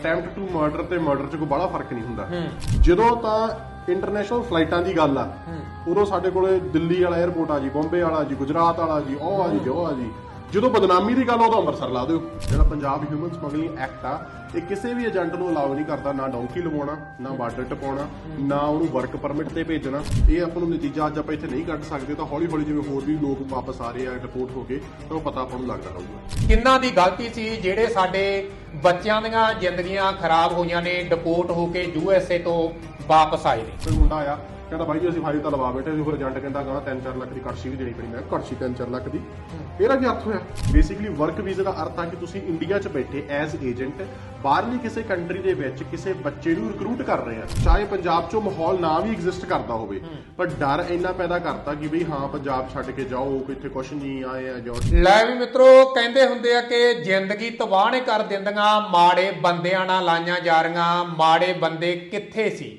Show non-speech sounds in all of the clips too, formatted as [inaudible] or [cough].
Attempt to murder ਤੇ murder 'ਚ ਕੋਈ ਬੜਾ ਫ਼ਰਕ ਨਹੀਂ ਹੁੰਦਾ। ਜਦੋਂ ਤਾਂ ਇੰਟਰਨੈਸ਼ਨਲ ਫਲਾਈਟਾਂ ਦੀ ਗੱਲ ਆ ਉਦੋਂ ਸਾਡੇ ਕੋਲੇ ਦਿੱਲੀ ਵਾਲਾ 에ਅਰਪੋਰਟ ਆ ਜੀ ਬੰਬੇ ਵਾਲਾ ਜੀ ਗੁਜਰਾਤ ਵਾਲਾ ਜੀ ਉਹ ਆ ਜੀ ਜੋ ਆ ਜੀ। ਜਦੋਂ ਬਦਨਾਮੀ ਦੀ ਗੱਲ ਆ, ਉਦੋਂ ਅੰਮ੍ਰਿਤਸਰ ਲਾ ਦਿਓ। ਜਿਹੜਾ ਪੰਜਾਬ ਹਿਊਮਨ ਸਮਗਲਿੰਗ ਐਕਟ ਆ ਇਹ ਕਿਸੇ ਵੀ ਏਜੰਟ ਨੂੰ ਅਲਾਉ ਨਹੀਂ ਕਰਦਾ ਨਾ ਡੌਂਕੀ ਲਵਾਉਣਾ ਨਾ ਬਾਰਡਰ ਟਪਾਉਣਾ ਨਾ ਉਹਨੂੰ ਵਰਕ ਪਰਮਿਟ ਤੇ ਭੇਜਣਾ। ਇਹ ਆਪਾਂ ਨੂੰ ਨਤੀਜਾ ਅੱਜ ਆਪਾਂ ਇੱਥੇ ਨਹੀਂ ਕੱਢ ਸਕਦੇ ਤਾਂ ਹੌਲੀ ਹੌਲੀ ਜਿਵੇਂ ਹੋਰ ਵੀ ਲੋਕ ਵਾਪਸ ਆ ਰਹੇ ਆ ਰਿਪੋਰਟ ਹੋ ਕੇ ਤਾਂ ਉਹ ਪਤਾ ਆਪਾਂ ਨੂੰ ਲੱਗਦਾ ਰਹੂਗਾ। ਕਿੰਨਾਂ ਦੀ ਗਲਤੀ ਸੀ ਜਿਹੜੇ ਸਾਡੇ ਬੱਚਿਆਂ ਦੀਆਂ ਜ਼ਿੰਦਗੀਆਂ ਖਰਾਬ ਹੋਈਆਂ ਨੇ ਡਿਪੋਰਟ ਹੋ ਕੇ ਯੂਐਸਏ ਤੋਂ ਵਾਪਸ ਆਏ ਨੇ? ਕੋਈ ਮੁੰਡਾ ਆਇਆ ਕਹਿੰਦਾ ਬਾਈ ਜੀ ਅਸੀਂ ਫਾਈਲ ਤਾਂ ਲਵਾ ਬੈਠੇ ਸੀ ਫਿਰ ਏਜੰਟ ਕਹਿੰਦਾ ਗਾ 3-4 ਲੱਖ ਦੀ ਕੜਛੀ ਵੀ ਦੇਣੀ ਪੈਣੀ ਮੈਂ। ਕਿਹਾ, 3-4 ਲੱਖ ਦੀ। ਇਹਦਾ ਕੀ ਅਰਥ ਹੋਇਆ। ਬੇਸਿਕਲੀ ਵਰਕ ਵੀਜ਼ਾ ਦਾ ਅਰਥ ਆ ਕਿ ਤੁਸੀਂ ਇੰਡੀਆ 'ਚ ਬੈਠੇ ਐਜ਼ ਏਜੰਟ ਬਾਹਰਲੀ ਕਿਸੇ ਕੰਟਰੀ ਦੇ ਵਿੱਚ ਕਿਸੇ ਬੱਚੇ ਨੂੰ ਰਿਕਰੂਟ ਕਰ ਰਹੇ ਆ। ਚਾਹੇ ਪੰਜਾਬ 'ਚੋਂ ਮਾਹੌਲ ਨਾ ਵੀ ਐਗਜ਼ਿਸਟ ਕਰਦਾ ਹੋਵੇ। ਪਰ ਡਰ ਇੰਨਾ ਪੈਦਾ ਕਰਤਾ ਕਿ ਬਈ ਹਾਂ ਪੰਜਾਬ ਛੱਡ ਕੇ ਜਾਓ ਕੋਈ ਕੁਛ ਨਹੀਂ ਆਏ ਆ ਜੋ ਲੈ ਵੀ ਮਿੱਤਰੋ ਕਹਿੰਦੇ ਹੁੰਦੇ ਆ ਕਿ ਜ਼ਿੰਦਗੀ ਤਬਾਹ ਨੇ ਕਰ ਦਿੰਦੀਆਂ ਮਾੜੇ ਬੰਦਿਆਂ ਨਾਲ ਲਾਈਆਂ ਜਾ ਰਹੀਆਂ ਮਾੜੇ ਬੰਦੇ ਕਿੱਥੇ ਸੀ?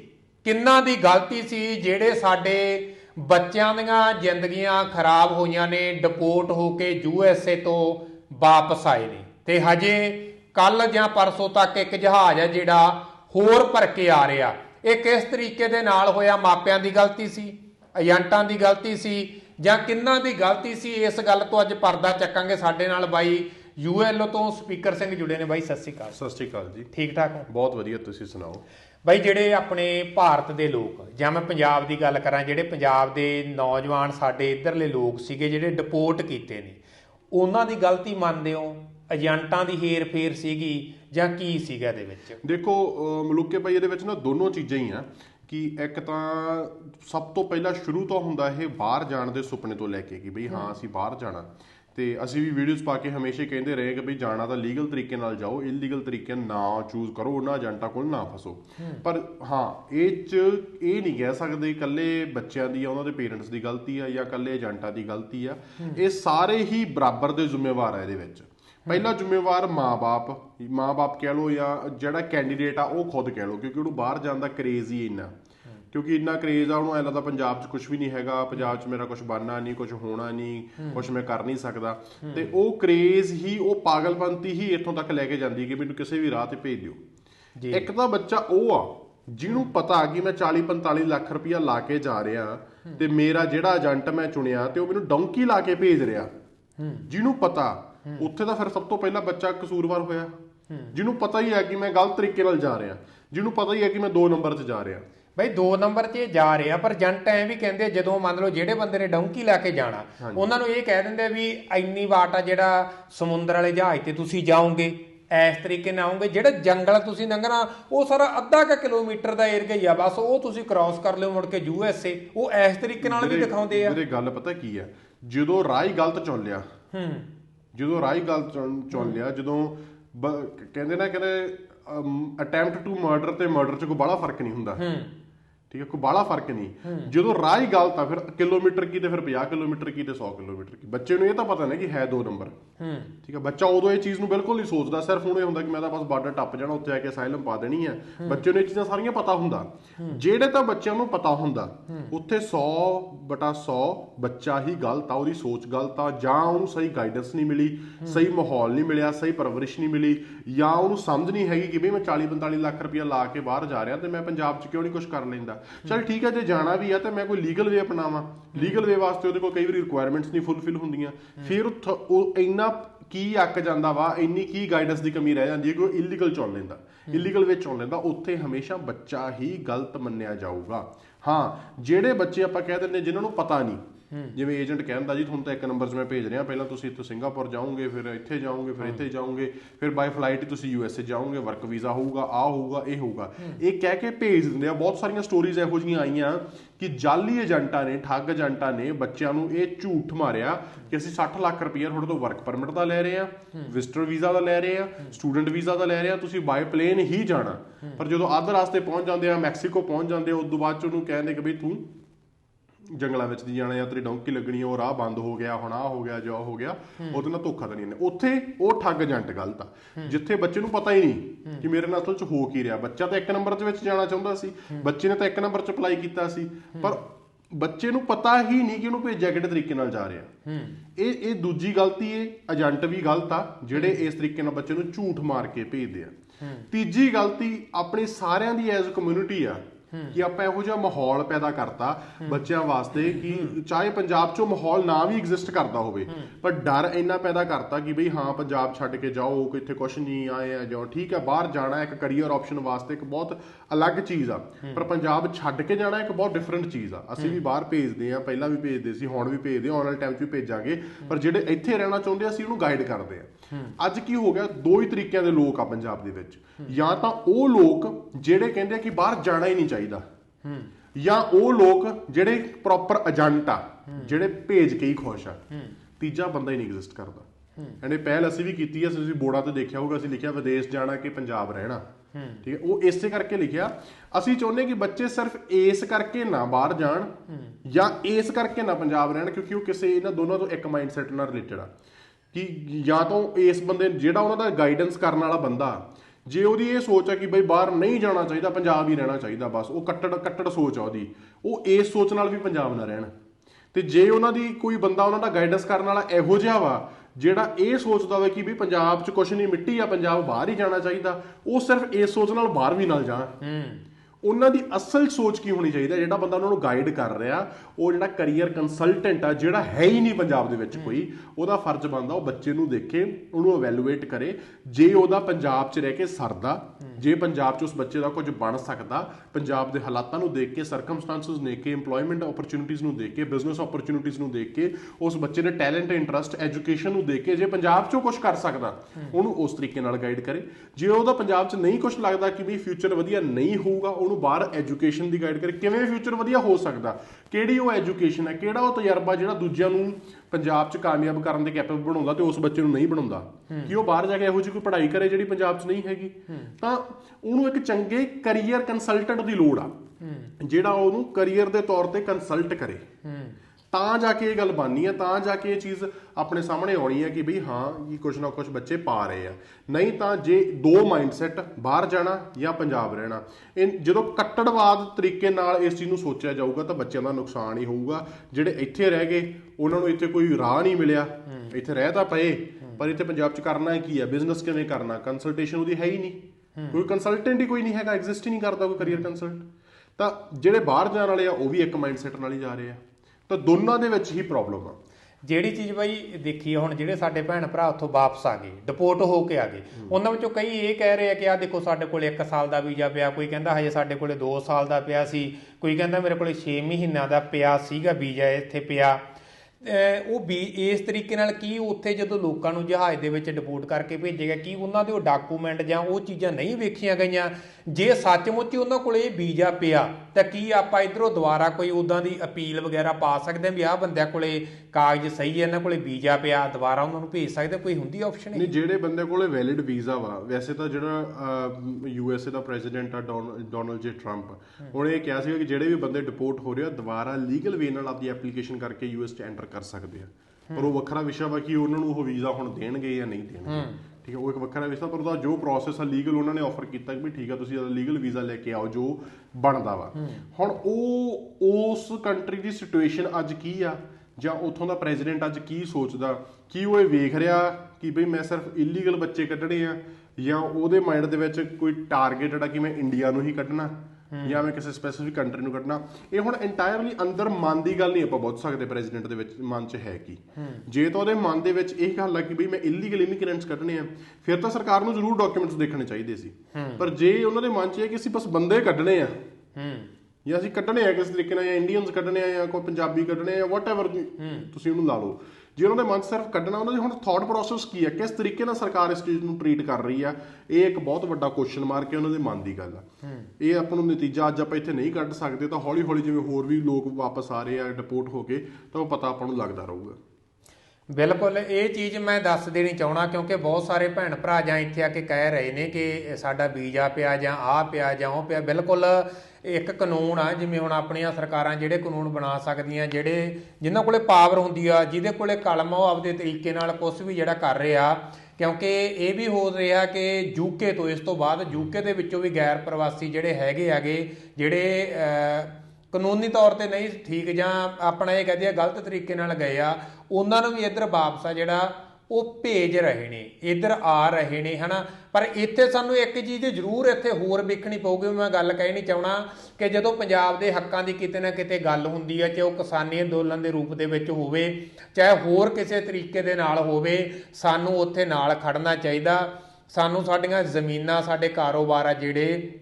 ਕਿੰਨਾਂ ਦੀ ਗਲਤੀ ਸੀ ਜਿਹੜੇ ਸਾਡੇ ਬੱਚਿਆਂ ਦੀਆਂ ਜ਼ਿੰਦਗੀਆਂ ਖਰਾਬ ਹੋਈਆਂ ਨੇ ਡਿਪੋਰਟ ਹੋ ਕੇ ਯੂਐਸਏ ਤੋਂ ਵਾਪਸ ਆਏ ਨੇ? ਤੇ ਹਜੇ ਕੱਲ ਜਾਂ ਪਰਸੋਂ ਤੱਕ ਇੱਕ ਜਹਾਜ਼ ਹੈ ਜਿਹੜਾ ਹੋਰ ਭਰ ਕੇ ਆ ਰਿਹਾ। ਇਹ ਕਿਸ ਤਰੀਕੇ ਦੇ ਨਾਲ ਹੋਇਆ? ਮਾਪਿਆਂ ਦੀ ਗਲਤੀ ਸੀ? ਏਜੰਟਾਂ ਦੀ ਗਲਤੀ ਸੀ? ਜਾਂ ਕਿੰਨਾਂ ਦੀ ਗਲਤੀ ਸੀ? ਇਸ ਗੱਲ ਤੋਂ ਅੱਜ ਪਰਦਾ ਚੱਕਾਂਗੇ ਸਾਡੇ ਨਾਲ ਬਾਈ ਯੂਐਲਓ ਤੋਂ ਸਪੀਕਰ ਸਿੰਘ ਜੁੜੇ ਨੇ। ਬਾਈ ਸਤਿ ਸ਼੍ਰੀ ਅਕਾਲ। ਸਤਿ ਸ਼੍ਰੀ ਅਕਾਲ ਜੀ। ਠੀਕ ਠਾਕ ਹੋ? ਬਹੁਤ ਵਧੀਆ ਤੁਸੀਂ ਸੁਣਾਓ? ਬਾਈ ਜਿਹੜੇ ਆਪਣੇ ਭਾਰਤ ਦੇ ਲੋਕ, ਜਾਂ ਮੈਂ ਪੰਜਾਬ ਦੀ ਗੱਲ ਕਰਾਂ, ਜਿਹੜੇ ਪੰਜਾਬ ਦੇ ਨੌਜਵਾਨ ਸਾਡੇ ਇਧਰਲੇ ਲੋਕ ਸੀਗੇ, ਜਿਹੜੇ ਡਿਪੋਰਟ ਕੀਤੇ ਨੇ, ਉਹਨਾਂ ਦੀ ਗਲਤੀ ਮੰਨਦੇ ਹੋ? ਏਜੰਟਾਂ ਦੀ ਹੇਰ-ਫੇਰ ਸੀਗੀ, ਜਾਂ ਕੀ ਸੀਗਾ ਇਹਦੇ ਵਿੱਚ? ਦੇਖੋ ਮਲੂਕੇ ਭਾਈ, ਇਹਦੇ ਵਿੱਚ ਨਾ ਦੋਨੋਂ ਚੀਜ਼ਾਂ ਹੀ ਆ, ਕਿ ਇੱਕ ਤਾਂ ਸਭ ਤੋਂ ਪਹਿਲਾਂ ਸ਼ੁਰੂ ਤੋਂ ਹੁੰਦਾ ਇਹ ਬਾਹਰ ਜਾਣ ਦੇ ਸੁਪਨੇ ਤੋਂ ਲੈ ਕੇ ਕਿ ਬਈ ਹਾਂ, ਅਸੀਂ ਬਾਹਰ ਜਾਣਾ। ਤੇ ਅਸੀਂ ਵੀ ਵੀਡੀਓਜ਼ ਪਾ ਕੇ ਹਮੇਸ਼ਾ ਕਹਿੰਦੇ ਰਹੇ ਕਿ ਬਈ ਜਾਣਾ ਤਾਂ ਲੀਗਲ ਤਰੀਕੇ ਨਾਲ ਜਾਓ ਇਲੀਗਲ ਤਰੀਕੇ ਨਾਲ ਨਾ ਚੂਜ਼ ਕਰੋ ਉਹਨਾਂ ਏਜੰਟਾਂ ਕੋਲ ਨਾ ਫਸੋ। ਪਰ ਹਾਂ ਇਹ ਚ ਇਹ ਨਹੀਂ ਕਹਿ ਸਕਦੇ ਇਕੱਲੇ ਬੱਚਿਆਂ ਦੀ ਆ ਉਹਨਾਂ ਦੇ ਪੇਰੈਂਟਸ ਦੀ ਗਲਤੀ ਆ ਜਾਂ ਇਕੱਲੇ ਏਜੰਟਾਂ ਦੀ ਗਲਤੀ ਆ। ਇਹ ਸਾਰੇ ਹੀ ਬਰਾਬਰ ਦੇ ਜ਼ਿੰਮੇਵਾਰ ਆ ਇਹਦੇ ਵਿੱਚ। ਪਹਿਲਾ ਜ਼ਿੰਮੇਵਾਰ ਮਾਪੇ ਮਾਪੇ ਕਹਿ ਲੋ ਜਾਂ ਜਿਹੜਾ ਕੈਂਡੀਡੇਟ ਆ ਉਹ ਖੁਦ ਕਹਿ ਲੋ ਕਿਉਂਕਿ ਉਹਨੂੰ ਬਾਹਰ ਜਾਣ ਦਾ ਕਰੇਜ਼ ਹੀ ਇੰਨਾ। ਕਿਉਂਕਿ ਇੰਨਾ ਕਰੇਜ਼ ਆ ਉਹਨੂੰ ਐ ਲੱਗਦਾ ਪੰਜਾਬ 'ਚ ਕੁਝ ਵੀ ਨਹੀਂ ਹੈਗਾ ਪੰਜਾਬ 'ਚ ਮੇਰਾ ਕੁਝ ਬਣਨਾ ਨਹੀਂ ਕੁਝ ਹੋਣਾ ਨਹੀਂ ਕੁਝ ਮੈਂ ਕਰ ਨਹੀਂ ਸਕਦਾ। ਤੇ ਉਹ ਕਰੇਜ਼ ਹੀ ਉਹ ਪਾਗਲਪੰਤੀ ਹੀ ਇੱਥੋਂ ਤੱਕ ਲੈ ਕੇ ਜਾਂਦੀ ਕਿ ਮੈਨੂੰ ਕਿਸੇ ਵੀ ਰਾਹ ਤੇ ਭੇਜ ਦਿਓ। ਇੱਕ ਤਾਂ ਬੱਚਾ ਉਹ ਆ ਜਿਹਨੂੰ ਪਤਾ ਕਿ ਮੈਂ 40 45 ਲੱਖ ਰੁਪਇਆ ਲਾ ਕੇ ਜਾ ਰਿਹਾ ਤੇ ਮੇਰਾ ਜਿਹੜਾ ਏਜੰਟ ਮੈਂ ਚੁਣਿਆ ਤੇ ਉਹ ਮੈਨੂੰ ਡੌਂਕੀ ਲਾ ਕੇ ਭੇਜ ਰਿਹਾ। ਜਿਹਨੂੰ ਪਤਾ ਉੱਥੇ ਤਾਂ ਫਿਰ ਸਭ ਤੋਂ ਪਹਿਲਾਂ ਬੱਚਾ ਕਸੂਰਵਾਰ ਹੋਇਆ। ਜਿਹਨੂੰ ਪਤਾ ਹੀ ਹੈ ਕਿ ਮੈਂ ਗਲਤ ਤਰੀਕੇ ਨਾਲ ਜਾ ਰਿਹਾ। ਜਿਹਨੂੰ ਪਤਾ ਹੀ ਹੈ ਕਿ ਮੈਂ 2 ਨੰਬਰ 'ਚ ਜਾ ਰਿਹਾ। ਬਈ 2 ਨੰਬਰ 'ਤੇ ਜਾ ਰਹੇ ਆ ਪਰ ਏਜੰਟ ਐ ਵੀ ਕਹਿੰਦੇ ਜਦੋਂ ਮੰਨ ਲਓ ਜਿਹੜੇ ਬੰਦੇ ਨੇ ਡੌਂਕੀ ਲੈ ਕੇ ਜਾਣਾ ਉਹਨਾਂ ਨੂੰ ਇਹ ਕਹਿ ਦਿੰਦੇ ਵੀ ਇੰਨੀ ਵਾਟ ਆ ਜਿਹੜਾ ਸਮੁੰਦਰ ਵਾਲੇ ਜਹਾਜ਼ ਤੇ ਤੁਸੀਂ ਜਾਓਗੇ ਇਸ ਤਰੀਕੇ ਨਾਲ ਆਓਗੇ ਜਿਹੜਾ ਜੰਗਲ ਤੁਸੀਂ ਲੰਘਣਾ ਉਹ ਸਾਰਾ ਅੱਧਾ ਕ ਕਿਲੋਮੀਟਰ ਦਾ ਏਰੀਆ ਹੀ ਆ ਬਸ ਉਹ ਤੁਸੀਂ ਕ੍ਰਾਸ ਕਰ ਲਿਓ ਮੁੜ ਕੇ ਯੂਐਸਏ ਉਹ ਇਸ ਤਰੀਕੇ ਨਾਲ ਵੀ ਦਿਖਾਉਂਦੇ ਆ। ਵੀਰੇ ਗੱਲ ਪਤਾ ਕੀ ਹੈ ਜਦੋਂ ਰਾਹ ਗਲਤ ਚੁਣ ਲਿਆ ਹੂੰ। ਜਦੋਂ ਰਾਹ ਗਲਤ ਚੁਣ ਲਿਆ ਜਦੋਂ ਕਹਿੰਦੇ ਨਾ ਕਹਿੰਦੇ ਅਟੈਂਪਟ ਟੂ ਮਰਡਰ ਤੇ ਮਰਡਰ 'ਚ ਕੋਈ ਬੜਾ ਫ਼ਰਕ ਨਹੀਂ ਹੁੰਦਾ। ਹੂੰ। ਠੀਕ ਹੈ ਕੋਈ ਬਾਹਲਾ ਫ਼ਰਕ ਨਹੀਂ। ਜਦੋਂ ਰਾਹ ਹੀ ਗਲਤ ਆ ਫਿਰ ਕਿਲੋਮੀਟਰ ਕੀ ਤੇ ਫਿਰ 50 ਕਿਲੋਮੀਟਰ ਕੀ ਤੇ 100 ਕਿਲੋਮੀਟਰ ਕੀ? ਬੱਚੇ ਨੂੰ ਇਹ ਤਾਂ ਪਤਾ ਨਹੀਂ ਕਿ ਹੈ ਦੋ ਨੰਬਰ। ਹੂੰ। ਠੀਕ ਹੈ ਬੱਚਾ ਉਦੋਂ ਇਹ ਚੀਜ਼ ਨੂੰ ਬਿਲਕੁਲ ਨਹੀਂ ਸੋਚਦਾ। ਸਿਰਫ ਉਹਨੂੰ ਇਹ ਹੁੰਦਾ ਕਿ ਮੈਂ ਤਾਂ ਬਸ ਬਾਰਡਰ ਟੱਪ ਜਾਣਾ ਉੱਥੇ ਆ ਕੇ ਅਸਾਈਲਮ ਪਾ ਦੇਣੀ ਹੈ। ਬੱਚੇ ਨੂੰ ਇਹ ਚੀਜ਼ਾਂ ਸਾਰੀਆਂ ਪਤਾ ਹੁੰਦਾ। ਜਿਹੜੇ ਤਾਂ ਬੱਚਿਆਂ ਨੂੰ ਪਤਾ ਹੁੰਦਾ ਉੱਥੇ 100 ਬਟਾ 100 ਬੱਚਾ ਹੀ ਗਲਤ ਆ ਉਹਦੀ ਸੋਚ ਗਲਤ ਆ ਜਾਂ ਉਹਨੂੰ ਸਹੀ ਗਾਈਡੈਂਸ ਨਹੀਂ ਮਿਲੀ ਸਹੀ ਮਾਹੌਲ ਨਹੀਂ ਮਿਲਿਆ ਸਹੀ ਪਰਵਰਿਸ਼ ਨਹੀਂ ਮਿਲੀ ਜਾਂ ਉਹਨੂੰ ਸਮਝ ਨਹੀਂ ਹੈਗੀ ਕਿ ਵੀ ਮੈਂ 40 45 ਲੱਖ ਰੁਪਇਆ ਲਾ ਕੇ ਬਾਹਰ ਜਾ ਰਿਹਾ ਤੇ ਮੈਂ ਪੰਜਾਬ 'ਚ ਕਿਉਂ ਨਹੀਂ ਕੁਝ ਕਰ ਲੈਂਦਾ। ਚਲ ਠੀਕ ਹੈ ਜੇ ਜਾਣਾ ਵੀ ਆ ਤੇ ਮੈਂ ਕੋਈ ਲੀਗਲ ਵੇ ਅਪਣਾਵਾਂ। ਲੀਗਲ ਵੇ ਵਾਸਤੇ ਉਹਦੇ ਕੋਲ ਕਈ ਵਾਰੀ ਰਿਕੁਆਇਰਮੈਂਟਸ ਨਹੀਂ ਫੁੱਲਫਿਲ ਹੁੰਦੀਆਂ। ਫਿਰ ਉਹ ਇੰਨਾ ਕੀ ਅੱਕ ਜਾਂਦਾ ਵਾ ਇੰਨੀ ਕੀ ਗਾਈਡੈਂਸ ਦੀ ਕਮੀ ਰਹਿ ਜਾਂਦੀ ਹੈ ਕਿ ਉਹ ਇਲੀਗਲ ਚੁਣ ਲੈਂਦਾ। ਇਲੀਗਲ ਵਿੱਚ ਚੁਣ ਲੈਂਦਾ ਉੱਥੇ ਹਮੇਸ਼ਾ ਬੱਚਾ ਹੀ ਗਲਤ ਮੰਨਿਆ ਜਾਊਗਾ। ਹਾਂ ਜਿਹੜੇ ਬੱਚੇ ਆਪਾਂ ਕਹਿ ਦਿੰਦੇ ਜਿਨ੍ਹਾਂ ਨੂੰ ਪਤਾ ਨਹੀਂ ਜਿਵੇਂ ਏਜੰਟ ਕਹਿੰਦਾ ਜੀ ਤੁਹਾਨੂੰ ਤਾਂ ਇੱਕ ਨੰਬਰ 'ਚ ਮੈਂ ਭੇਜ ਰਿਹਾ ਪਹਿਲਾਂ ਤੁਸੀਂ ਇੱਥੋਂ ਸਿੰਗਾਪੁਰ ਜਾਓਗੇ ਫਿਰ ਇੱਥੇ ਜਾਓਗੇ ਫਿਰ ਇੱਥੇ ਜਾਓਗੇ ਫਿਰ ਬਾਈ ਫਲਾਈਟ ਤੁਸੀਂ ਯੂ ਐਸ ਏ ਜਾਓਗੇ ਵਰਕ ਵੀਜ਼ਾ ਹੋਊਗਾ ਆ ਹੋਊਗਾ ਇਹ ਹੋਊਗਾ। ਇਹ ਕਹਿ ਕੇ ਭੇਜ ਦਿੰਦੇ ਆ। ਬਹੁਤ ਸਾਰੀਆਂ ਸਟੋਰੀਜ਼ ਇਹੋ ਜਿਹੀਆਂ ਆਈਆਂ ਕਿ ਜਾਲੀ ਏਜੰਟਾਂ ਨੇ ਠੱਗ ਏਜੰਟਾਂ ਨੇ ਬੱਚਿਆਂ ਨੂੰ ਇਹ ਝੂਠ ਮਾਰਿਆ ਕਿ ਅਸੀਂ 60 ਲੱਖ ਰੁਪਏ ਤੁਹਾਡੇ ਤੋਂ ਵਰਕ ਪਰਮਿਟ ਦਾ ਲੈ ਰਹੇ ਆ ਵਿਜ਼ਟਰ ਵੀਜ਼ਾ ਦਾ ਲੈ ਰਹੇ ਆ ਸਟੂਡੈਂਟ ਵੀਜ਼ਾ ਦਾ ਲੈ ਰਹੇ ਆ ਤੁਸੀਂ ਬਾਈ ਪਲੇਨ ਹੀ ਜਾਣਾ। ਪਰ ਜਦੋਂ ਅੱਧ ਰਸਤੇ ਪਹੁੰਚ ਜਾਂਦੇ ਆ ਮੈਕਸੀਕੋ ਪਹੁੰਚ ਜਾਂਦੇ ਆ ਉਸ ਤੋਂ ਬਾਅਦ ਚ ਉਹਨੂੰ ਕਹਿੰਦੇ ਕਿ ਬਈ ਤੂੰ ਜੰਗਲਾਂ ਵਿੱਚ ਦੀ ਜਾਣਾ ਜਾਂ ਤੇਰੀ ਡੌਂਕੀ ਲੱਗਣੀ ਉਹ ਰਾਹ ਬੰਦ ਹੋ ਗਿਆ ਹੁਣ ਆ ਹੋ ਗਿਆ ਜੋ ਹੋ ਗਿਆ ਉਹਦੇ ਨਾਲ ਧੋਖਾ ਤਾਂ ਨਹੀਂ ਨੇ ਉੱਥੇ ਉਹ ਠੱਗ ਏਜੰਟ ਗਲਤ ਆ। ਜਿੱਥੇ ਬੱਚੇ ਨੂੰ ਪਤਾ ਹੀ ਨਹੀਂ ਕਿ ਮੇਰੇ ਨਾਲ ਅਸਲ ਚ ਹੋ ਕੀ ਰਿਹਾ। ਬੱਚਾ ਤਾਂ ਇੱਕ ਨੰਬਰ ਦੇ ਵਿੱਚ ਜਾਣਾ ਚਾਹੁੰਦਾ ਸੀ। ਬੱਚੇ ਨੇ ਤਾਂ ਇੱਕ ਨੰਬਰ ਚ ਅਪਲਾਈ ਕੀਤਾ ਸੀ। ਪਰ ਬੱਚੇ ਨੂੰ ਪਤਾ ਹੀ ਨਹੀਂ ਕਿ ਉਹਨੂੰ ਭੇਜਿਆ ਕਿਹੜੇ ਤਰੀਕੇ ਨਾਲ ਜਾ ਰਿਹਾ। ਇਹ ਇਹ ਦੂਜੀ ਗਲਤੀ ਹੈ ਏਜੰਟ ਵੀ ਗਲਤ ਆ ਜਿਹੜੇ ਇਸ ਤਰੀਕੇ ਨਾਲ ਬੱਚੇ ਨੂੰ ਝੂਠ ਮਾਰ ਕੇ ਭੇਜਦੇ ਆ। ਤੀਜੀ ਗਲਤੀ ਆਪਣੀ ਸਾਰਿਆਂ ਦੀ ਐਜ਼ ਕਮਿਊਨਿਟੀ ਆ ਕਿ ਆਪਾਂ ਇਹੋ ਜਿਹਾ ਮਾਹੌਲ ਪੈਦਾ ਕਰਤਾ ਬੱਚਿਆਂ ਵਾਸਤੇ ਕਿ ਚਾਹੇ ਪੰਜਾਬ 'ਚੋਂ ਮਾਹੌਲ ਨਾ ਵੀ ਐਗਜ਼ਿਸਟ ਕਰਦਾ ਹੋਵੇ, ਪਰ ਡਰ ਇੰਨਾ ਪੈਦਾ ਕਰਤਾ ਕਿ ਬਈ ਹਾਂ, ਪੰਜਾਬ ਛੱਡ ਕੇ ਜਾਓ ਕਿੱਥੇ ਕੁਛ ਨਹੀਂ, ਆਏ ਆ, ਜਾਓ, ਠੀਕ ਹੈ ਬਾਹਰ ਜਾਣਾ ਇੱਕ ਕੈਰੀਅਰ ਆਪਸ਼ਨ ਵਾਸਤੇ ਇੱਕ ਬਹੁਤ ਅਲੱਗ ਚੀਜ਼ ਆ, ਪਰ ਪੰਜਾਬ ਛੱਡ ਕੇ ਜਾਣਾ ਇੱਕ ਬਹੁਤ ਡਿਫਰੈਂਟ ਚੀਜ਼ ਆ। ਅਸੀਂ ਵੀ ਬਾਹਰ ਭੇਜਦੇ ਆ, ਪਹਿਲਾਂ ਵੀ ਭੇਜਦੇ ਸੀ, ਹੁਣ ਵੀ ਭੇਜਦੇ ਆ, ਆਉਣ ਵਾਲੇ ਟਾਈਮ 'ਚ ਵੀ ਭੇਜਾਂਗੇ, ਪਰ ਜਿਹੜੇ ਇੱਥੇ ਰਹਿਣਾ ਚਾਹੁੰਦੇ ਆ, ਅਸੀਂ ਉਹਨੂੰ ਗਾਈਡ ਕਰਦੇ ਆ। ਅੱਜ ਕੀ ਹੋ ਗਿਆ, ਦੋ ਹੀ ਤਰੀਕਿਆਂ ਦੇ ਲੋਕ ਆ ਪੰਜਾਬ ਦੇ ਵਿੱਚ। ਜਾਂ ਤਾਂ ਉਹ ਲੋਕ ਜਿਹੜੇ ਕਹਿੰਦੇ ਆ ਕਿ ਬਾਹਰ ਜਾਣਾ ਹੀ ਨਹੀਂ ਚਾਹੀਦਾ। ਜਾਂ ਉਹ ਲੋਕ ਜਿਹੜੇ ਪ੍ਰੋਪਰ ਏਜੰਟ ਆ, ਜਿਹੜੇ ਭੇਜ ਕੇ ਹੀ ਖੁਸ਼ ਆ, ਤੀਜਾ ਬੰਦਾ ਹੀ ਨਹੀਂ ਐਗਜ਼ਿਸਟ ਕਰਦਾ। ਇਹਨੇ ਪਹਿਲ ਅਸੀਂ ਵੀ ਕੀਤੀ ਆ ਤੁਸੀਂ ਬੋਰਡਾਂ ਤੇ ਦੇਖਿਆ ਹੋਊਗਾ, ਅਸੀਂ ਲਿਖਿਆ ਵਿਦੇਸ਼ ਜਾਣਾ ਕਿ ਪੰਜਾਬ ਰਹਿਣਾ। ਠੀਕ ਹੈ, ਉਹ ਇਸੇ ਕਰਕੇ ਲਿਖਿਆ। ਅਸੀਂ ਚਾਹੁੰਦੇ ਕਿ ਬੱਚੇ ਸਿਰਫ ਇਸ ਕਰਕੇ ਨਾ ਬਾਹਰ ਜਾਣ ਜਾਂ ਇਸ ਕਰਕੇ ਨਾ ਪੰਜਾਬ ਰਹਿਣ, ਕਿਉਂਕਿ ਉਹ ਕਿਸੇ ਇਹਨਾਂ ਦੋਨਾਂ ਤੋਂ ਇੱਕ ਮਾਈਂਡਸੈਟ ਨਾਲ ਰਿਲੇਟਡ ਆ। ਕਿ ਜਾਂ ਤਾਂ ਇਸ ਬੰਦੇ ਜਿਹੜਾ ਉਹਨਾਂ ਦਾ ਗਾਈਡੈਂਸ ਕਰਨ ਵਾਲਾ ਬੰਦਾ ਜੇ ਉਹਦੀ ਇਹ ਸੋਚ ਆ ਕਿ ਬਈ ਬਾਹਰ ਨਹੀਂ ਜਾਣਾ ਚਾਹੀਦਾ, ਪੰਜਾਬ ਹੀ ਰਹਿਣਾ ਚਾਹੀਦਾ ਬਸ, ਉਹ ਕੱਟੜ ਕੱਟੜ ਸੋਚ ਆ ਉਹਦੀ। ਉਹ ਇਸ ਸੋਚ ਨਾਲ ਵੀ ਪੰਜਾਬ ਨਾ ਰਹਿਣ। ਤੇ ਜੇ ਉਹਨਾਂ ਦੀ ਕੋਈ ਬੰਦਾ ਉਹਨਾਂ ਦਾ ਗਾਈਡੈਂਸ ਕਰਨ ਵਾਲਾ ਇਹੋ ਜਿਹਾ ਵਾ, ਜਿਹੜਾ ਇਹ ਸੋਚਦਾ ਹੋਵੇ ਕਿ ਵੀ ਪੰਜਾਬ 'ਚ ਕੁਛ ਨਹੀਂ, ਮਿੱਟੀ ਆ, ਪੰਜਾਬ ਬਾਹਰ ਹੀ ਜਾਣਾ ਚਾਹੀਦਾ, ਉਹ ਸਿਰਫ ਇਸ ਸੋਚ ਨਾਲ ਬਾਹਰ ਵੀ ਨਾਲ ਜਾਣ। ਉਹਨਾਂ ਦੀ ਅਸਲ ਸੋਚ ਕੀ ਹੋਣੀ ਚਾਹੀਦੀ ਹੈ? ਜਿਹੜਾ ਬੰਦਾ ਉਹਨਾਂ ਨੂੰ ਗਾਈਡ ਕਰ ਰਿਹਾ ਉਹ ਜਿਹੜਾ ਕੈਰੀਅਰ ਕੰਸਲਟੈਂਟ ਆ ਜਿਹੜਾ ਹੈ ਹੀ ਨਹੀਂ ਪੰਜਾਬ ਦੇ ਵਿੱਚ ਕੋਈ ਉਹਦਾ ਫਰਜ਼ ਬਣਦਾ ਉਹ ਬੱਚੇ ਨੂੰ ਦੇਖੇ ਉਹਨੂੰ ਇਵੈਲੂਏਟ ਕਰੇ। ਜੇ ਉਹਦਾ ਪੰਜਾਬ 'ਚ ਰਹਿ ਕੇ ਸਰਦਾ ਜੇ ਪੰਜਾਬ 'ਚ ਉਸ ਬੱਚੇ ਦਾ ਕੁਝ ਬਣ ਸਕਦਾ ਪੰਜਾਬ ਦੇ ਹਾਲਾਤਾਂ ਨੂੰ ਦੇਖ ਕੇ ਸਰਕਮਸਟੈਂਸਸ ਨੇ ਕੇ EMPLOYMENT ਓਪਰਚ्युनिटीज ਨੂੰ ਦੇਖ ਕੇ ਬਿਜ਼ਨਸ ਓਪਰਚ्युनिटीज ਨੂੰ ਦੇਖ ਕੇ ਉਸ ਬੱਚੇ ਦੇ ਟੈਲੈਂਟ ਇੰਟਰਸਟ ਐਜੂਕੇਸ਼ਨ ਨੂੰ ਦੇਖ ਕੇ ਜੇ ਪੰਜਾਬ 'ਚੋਂ ਕੁਝ ਕਰ ਸਕਦਾ ਉਹਨੂੰ ਉਸ ਤਰੀਕੇ ਨਾਲ ਗਾਈਡ ਕਰੇ। ਜੇ ਉਹਦਾ ਪੰਜਾਬ 'ਚ ਨਹੀਂ ਕੁਝ ਲੱਗਦਾ ਕਿ ਵੀ ਫਿਊਚਰ ਵਧੀਆ ਨਹੀਂ ਹੋਊਗਾ ਉਹਨੂੰ ਬਾਹਰ ਐਜੂਕੇਸ਼ਨ ਦੀ ਗਾਈਡ ਕਰੇ ਕਿਵੇਂ ਫਿਊਚਰ ਵਧੀਆ ਹੋ ਸਕਦਾ? ਕਿਹੜੀ ਉਹ ਐਜੂਕੇਸ਼ਨ ਹੈ? ਕਿਹੜਾ ਉਹ ਤਜਰਬਾ ਜਿਹੜਾ ਦੂਜਿਆਂ ਨੂੰ ਪੰਜਾਬ 'ਚ ਕਾਮਯਾਬ ਕਰਨ ਦੇ ਕੈਪੇਬਲ ਬਣਾਉਂਦਾ ਤੇ ਉਸ ਬੱਚੇ ਨੂੰ ਨਹੀਂ ਬਣਾਉਂਦਾ? ਕਿ ਉਹ ਬਾਹਰ ਜਾ ਕੇ ਇਹੋ ਜਿਹੀ ਕੋਈ ਪੜ੍ਹਾਈ ਕਰੇ ਜਿਹੜੀ ਪੰਜਾਬ 'ਚ ਨਹੀਂ ਹੈਗੀ? ਤਾਂ ਉਹਨੂੰ ਇੱਕ ਚੰਗੇ ਕੈਰੀਅਰ ਕੰਸਲਟੈਂਟ ਦੀ ਲੋੜ ਆ। ਜਿਹੜਾ ਉਹਨੂੰ ਕੈਰੀਅਰ ਦੇ ਤੌਰ ਤੇ ਕੰਸਲਟ ਕਰੇ। ਤਾਂ ਜਾ ਕੇ ਇਹ ਗੱਲ ਬਾਨੀ ਹੈ ਤਾਂ ਜਾ ਕੇ ਇਹ ਚੀਜ਼ ਆਪਣੇ ਸਾਹਮਣੇ ਆਉਣੀ ਹੈ ਕਿ ਬਈ ਹਾਂ ਇਹ ਕੁਝ ਨਾ ਕੁਝ ਬੱਚੇ ਪਾ ਰਹੇ ਆ। ਨਹੀਂ ਤਾਂ ਜੇ ਦੋ ਮਾਈਂਡਸੈਟ ਬਾਹਰ ਜਾਣਾ ਜਾਂ ਪੰਜਾਬ ਰਹਿਣਾ ਇਹ ਜਦੋਂ ਕੱਟੜਵਾਦ ਤਰੀਕੇ ਨਾਲ ਇਸ ਚੀਜ਼ ਨੂੰ ਸੋਚਿਆ ਜਾਊਗਾ ਤਾਂ ਬੱਚਿਆਂ ਦਾ ਨੁਕਸਾਨ ਹੀ ਹੋਊਗਾ। ਜਿਹੜੇ ਇੱਥੇ ਰਹਿ ਗਏ ਉਹਨਾਂ ਨੂੰ ਇੱਥੇ ਕੋਈ ਰਾਹ ਨਹੀਂ ਮਿਲਿਆ। ਇੱਥੇ ਰਹਿ ਤਾਂ ਪਏ ਪਰ ਇੱਥੇ ਪੰਜਾਬ 'ਚ ਕਰਨਾ ਕੀ ਹੈ ਬਿਜ਼ਨਸ ਕਿਵੇਂ ਕਰਨਾ? ਕੰਸਲਟੇਸ਼ਨ ਉਹਦੀ ਹੈ ਹੀ ਨਹੀਂ। ਕੋਈ ਕੰਸਲਟੈਂਟ ਹੀ ਕੋਈ ਨਹੀਂ ਹੈਗਾ ਐਗਜ਼ਿਸਟ ਹੀ ਨਹੀਂ ਕਰਦਾ ਕੋਈ ਕੈਰੀਅਰ ਕੰਸਲਟ ਤਾਂ ਜਿਹੜੇ ਬਾਹਰ ਜਾਣ ਵਾਲੇ ਆ ਉਹ ਵੀ ਇੱਕ ਮਾਈਂਡਸੈਟ ਨਾਲ ਹੀ ਜਾ ਰਹੇ ਆ। ਤਾਂ ਦੋਨਾਂ ਦੇ ਵਿੱਚ ਹੀ ਪ੍ਰੋਬਲਮ ਆ। ਜਿਹੜੀ ਚੀਜ਼ ਬਾਈ ਦੇਖੀ ਹੁਣ ਜਿਹੜੇ ਸਾਡੇ ਭੈਣ ਭਰਾ ਉੱਥੋਂ ਵਾਪਸ ਆ ਗਏ ਡਿਪੋਰਟ ਹੋ ਕੇ ਆ ਗਏ ਉਹਨਾਂ ਵਿੱਚੋਂ ਕਈ ਇਹ ਕਹਿ ਰਹੇ ਆ ਕਿ ਆ ਦੇਖੋ ਸਾਡੇ ਕੋਲ 1 ਸਾਲ ਦਾ ਵੀਜ਼ਾ ਪਿਆ ਕੋਈ ਕਹਿੰਦਾ ਹਜੇ ਸਾਡੇ ਕੋਲੇ 2 ਸਾਲ ਦਾ ਪਿਆ ਸੀ ਕੋਈ ਕਹਿੰਦਾ ਮੇਰੇ ਕੋਲੇ 6 ਮਹੀਨਿਆਂ ਦਾ ਪਿਆ ਸੀਗਾ ਵੀਜ਼ਾ ਇੱਥੇ ਪਿਆ। ਉਹ ਵੀ ਇਸ ਤਰੀਕੇ ਨਾਲ ਕੀ ਉੱਥੇ ਜਦੋਂ ਲੋਕਾਂ ਨੂੰ ਜਹਾਜ਼ ਦੇ ਵਿੱਚ ਡਿਪੋਰਟ ਕਰਕੇ ਭੇਜੇਗਾ ਕੀ ਉਹਨਾਂ ਦੇ ਉਹ ਡਾਕੂਮੈਂਟ ਜਾਂ ਉਹ ਚੀਜ਼ਾਂ ਨਹੀਂ ਵੇਖੀਆਂ ਗਈਆਂ, ਜੇ ਸੱਚਮੁੱਚ ਹੀ ਉਹਨਾਂ ਕੋਲੇ ਇਹ ਵੀਜ਼ਾ ਪਿਆ, ਤਾਂ ਕੀ ਆਪਾਂ ਇਧਰੋਂ ਦੁਬਾਰਾ ਕੋਈ ਉਦਾਂ ਦੀ ਅਪੀਲ ਵਗੈਰਾ ਪਾ ਸਕਦੇ ਹਾਂ ਵੀ ਆਹ ਬੰਦਿਆਂ ਕੋਲੇ ਕਾਗਜ਼ ਸਹੀ ਹੈ ਇਹਨਾਂ ਕੋਲੇ ਵੀਜ਼ਾ ਪਿਆ ਦੁਬਾਰਾ ਉਹਨਾਂ ਨੂੰ ਭੇਜ ਸਕਦੇ? ਕੋਈ ਹੁੰਦੀ ਆਪਸ਼ਨ ਨਹੀਂ ਜਿਹੜੇ ਬੰਦੇ ਕੋਲੇ ਵੈਲਿਡ ਵੀਜ਼ਾ ਵਾ ਵੈਸੇ ਤਾਂ ਜਿਹੜਾ ਯੂ ਐਸ ਏ ਦਾ ਪ੍ਰੈਜ਼ੀਡੈਂਟ ਆ ਡੋਨਲਡ ਜੇ ਟਰੰਪ ਉਹਨੇ ਇਹ ਕਿਹਾ ਸੀਗਾ ਕਿ ਜਿਹੜੇ ਵੀ ਬੰਦੇ ਡਿਪੋਰਟ ਹੋ ਰਹੇ ਆ ਦੁਬਾਰਾ ਲੀਗਲ ਵੇ ਨਾਲ ਆਪਣੀ ਐਪਲੀਕੇਸ਼ਨ ਕਰਕੇ ਯੂ ਐਸ ਚ ਐਂਟਰ ਕਰ ਸਕਦੇ ਆ। ਪਰ ਉਹ ਵੱਖਰਾ ਵਿਸ਼ਾ ਵਾ ਕਿ ਉਹਨਾਂ ਨੂੰ ਉਹ ਵੀਜ਼ਾ ਹੁਣ ਦੇਣਗੇ ਜਾਂ ਨਹੀਂ ਦੇਣਗੇ। ਠੀਕ ਹੈ ਉਹ ਇੱਕ ਵੱਖਰਾ ਵਿਸ਼ਾ ਪਰ ਉਹਦਾ ਜੋ ਪ੍ਰੋਸੈਸ ਆ ਲੀਗਲ ਉਹਨਾਂ ਨੇ ਆਫਰ ਕੀਤਾ ਕਿ ਵੀ ਠੀਕ ਆ ਤੁਸੀਂ ਲੀਗਲ ਵੀਜ਼ਾ ਲੈ ਕੇ ਆਓ ਜੋ ਬਣਦਾ ਵਾ। ਹੁਣ ਉਹ ਉਸ ਕੰਟਰੀ ਦੀ ਸਿਚੁਏਸ਼ਨ ਅੱਜ ਕੀ ਆ? ਜਾਂ ਉੱਥੋਂ ਦਾ ਪ੍ਰੈਜ਼ੀਡੈਂਟ ਅੱਜ ਕੀ ਸੋਚਦਾ ਕੀ ਉਹ ਇਹ ਵੇਖ ਰਿਹਾ ਕਿ ਬਈ ਮੈਂ ਸਿਰਫ ਇਲੀਗਲ ਬੱਚੇ ਕੱਢਣੇ ਆ ਜਾਂ ਉਹਦੇ ਮਾਈਂਡ ਦੇ ਵਿੱਚ ਕੋਈ ਟਾਰਗੇਟ ਜਿਹੜਾ ਕਿ ਮੈਂ ਇੰਡੀਆ ਨੂੰ ਹੀ ਕੱਢਣਾ ਜਾਂ ਮੈਂ ਕਿਸੇ ਸਪੈਸੀਫਿਕ ਕੰਟਰੀ ਨੂੰ ਕੱਢਣਾ ਇਹ ਹੁਣ ਇੰਟਾਇਰਲੀ ਅੰਦਰ ਮਨ ਦੀ ਗੱਲ ਨਹੀਂ ਆਪਾਂ ਪੁੱਛ ਸਕਦੇ ਪ੍ਰੈਜ਼ੀਡੈਂਟ ਦੇ ਵਿੱਚ ਮਨ 'ਚ ਹੈ ਕੀ। ਜੇ ਤਾਂ ਉਹਦੇ ਮਨ ਦੇ ਵਿੱਚ ਇਹ ਗੱਲ ਆ ਕਿ ਬਈ ਮੈਂ ਇਲੀਗਲ ਇਮੀਗ੍ਰੈਂਟਸ ਕੱਢਣੇ ਆ ਫਿਰ ਤਾਂ ਸਰਕਾਰ ਨੂੰ ਜ਼ਰੂਰ ਡਾਕੂਮੈਂਟਸ ਦੇਖਣੇ ਚਾਹੀਦੇ ਸੀ। ਪਰ ਜੇ ਉਹਨਾਂ ਦੇ ਮਨ 'ਚ ਇਹ ਕਿ ਅਸੀਂ ਬਸ ਬੰਦੇ ਕੱਢਣੇ ਆ ਜਾਂ ਅਸੀਂ ਕੱਢਣੇ ਆ ਕਿਸੇ ਤਰੀਕੇ ਨਾਲ ਜਾਂ ਇੰਡੀਅਨਸ ਕੱਢਣੇ ਆ ਜਾਂ ਕੋਈ ਪੰਜਾਬੀ ਕੱਢਣੇ ਆ ਵਾਟਐਵਰ ਤੁਸੀਂ ਉਹਨੂੰ ਲਾ ਲਓ। ਜੇ ਉਹਨਾਂ ਦੇ ਮਨ ਸਿਰਫ ਕੱਢਣਾ ਉਹਨਾਂ ਦੀ ਹੁਣ ਥਾਟ ਪ੍ਰੋਸੈਸ ਕੀ ਹੈ ਕਿਸ ਤਰੀਕੇ ਨਾਲ ਸਰਕਾਰ ਇਸ ਚੀਜ਼ ਨੂੰ ਟਰੀਟ ਕਰ ਰਹੀ ਆ? ਇਹ ਇੱਕ ਬਹੁਤ ਵੱਡਾ ਕੁਐਸਚਨ ਮਾਰਕ ਹੈ ਉਹਨਾਂ ਦੇ ਮਨ ਦੀ ਗੱਲ ਆ। ਇਹ ਆਪਾਂ ਨੂੰ ਨਤੀਜਾ ਅੱਜ ਆਪਾਂ ਇੱਥੇ ਨਹੀਂ ਕੱਢ ਸਕਦੇ ਤਾਂ ਹੌਲੀ ਹੌਲੀ ਜਿਵੇਂ ਹੋਰ ਵੀ ਲੋਕ ਵਾਪਸ ਆ ਰਹੇ ਆ ਡਿਪੋਰਟ ਹੋ ਕੇ ਤਾਂ ਉਹ ਪਤਾ ਆਪਾਂ ਨੂੰ ਲੱਗਦਾ ਰਹੂਗਾ। ਬਿਲਕੁਲ, ਇਹ ਚੀਜ਼ ਮੈਂ ਦੱਸ ਦੇਣੀ ਚਾਹਣਾ ਕਿਉਂਕਿ ਬਹੁਤ ਸਾਰੇ ਭੈਣ ਭਰਾ ਜਾਂ ਇੱਥੇ ਆ ਕੇ ਕਹਿ ਰਹੇ ਨੇ ਕਿ ਸਾਡਾ ਵੀਜ਼ਾ ਪਿਆ ਜਾਂ ਆਹ ਪਿਆ ਜਾਂ ਉਹ ਪਿਆ। ਬਿਲਕੁਲ, ਇੱਕ ਕਾਨੂੰਨ ਆ, ਜਿਵੇਂ ਹੁਣ ਆਪਣੀਆਂ ਸਰਕਾਰਾਂ ਜਿਹੜੇ ਕਾਨੂੰਨ ਬਣਾ ਸਕਦੀਆਂ, ਜਿਹੜੇ ਜਿਨ੍ਹਾਂ ਕੋਲੇ ਪਾਵਰ ਹੁੰਦੀ ਆ, ਜਿਹਦੇ ਕੋਲੇ ਕਲਮ ਆ, ਉਹ ਆਪਦੇ ਤਰੀਕੇ ਨਾਲ ਕੁਝ ਵੀ ਜਿਹੜਾ ਕਰ ਰਿਹਾ। ਕਿਉਂਕਿ ਇਹ ਵੀ ਹੋ ਰਿਹਾ ਕਿ ਯੂਕੇ ਤੋਂ, ਇਸ ਤੋਂ ਬਾਅਦ ਯੂਕੇ ਦੇ ਵਿੱਚੋਂ ਵੀ ਗੈਰ ਪ੍ਰਵਾਸੀ ਜਿਹੜੇ ਹੈਗੇ ਹੈਗੇ ਜਿਹੜੇ ਕਾਨੂੰਨੀ ਤੌਰ ਤੇ ਨਹੀਂ ਠੀਕ ਜਾਂ ਆਪਣਾ ਇਹ ਕਹਦੇ ਆ, ਗਲਤ ਤਰੀਕੇ ਨਾਲ ਗਏ ਆ, ਉਹਨਾਂ ਨੂੰ ਵੀ ਇੱਧਰ ਵਾਪਸ ਆ ਜਿਹੜਾ ਉਹ ਭੇਜ ਰਹੇ ਨੇ, ਇੱਧਰ ਆ ਰਹੇ ਨੇ, ਹਨਾ? ਪਰ ਇੱਥੇ ਸਾਨੂੰ ਇੱਕ ਚੀਜ਼ ਜ਼ਰੂਰ ਇੱਥੇ ਹੋਰ ਵੇਖਣੀ ਪਊਗੀ ਮੈਂ ਗੱਲ ਕਹਿ ਨਹੀਂ ਚਾਹਣਾ ਕਿ ਜਦੋਂ ਪੰਜਾਬ ਦੇ ਹੱਕਾਂ ਦੀ ਕਿਤੇ ਨਾ ਕਿਤੇ ਗੱਲ ਹੁੰਦੀ ਹੈ ਚਾਹੇ ਉਹ ਕਿਸਾਨੀ ਅੰਦੋਲਨ ਦੇ ਰੂਪ ਦੇ ਵਿੱਚ ਹੋਵੇ, ਚਾਹੇ ਹੋਰ ਕਿਸੇ ਤਰੀਕੇ ਦੇ ਨਾਲ ਹੋਵੇ, ਸਾਨੂੰ ਉੱਥੇ ਨਾਲ ਖੜਨਾ ਚਾਹੀਦਾ। ਸਾਨੂੰ ਸਾਡੀਆਂ ਜ਼ਮੀਨਾਂ, ਸਾਡੇ ਕਾਰੋਬਾਰ ਆ ਜਿਹੜੇ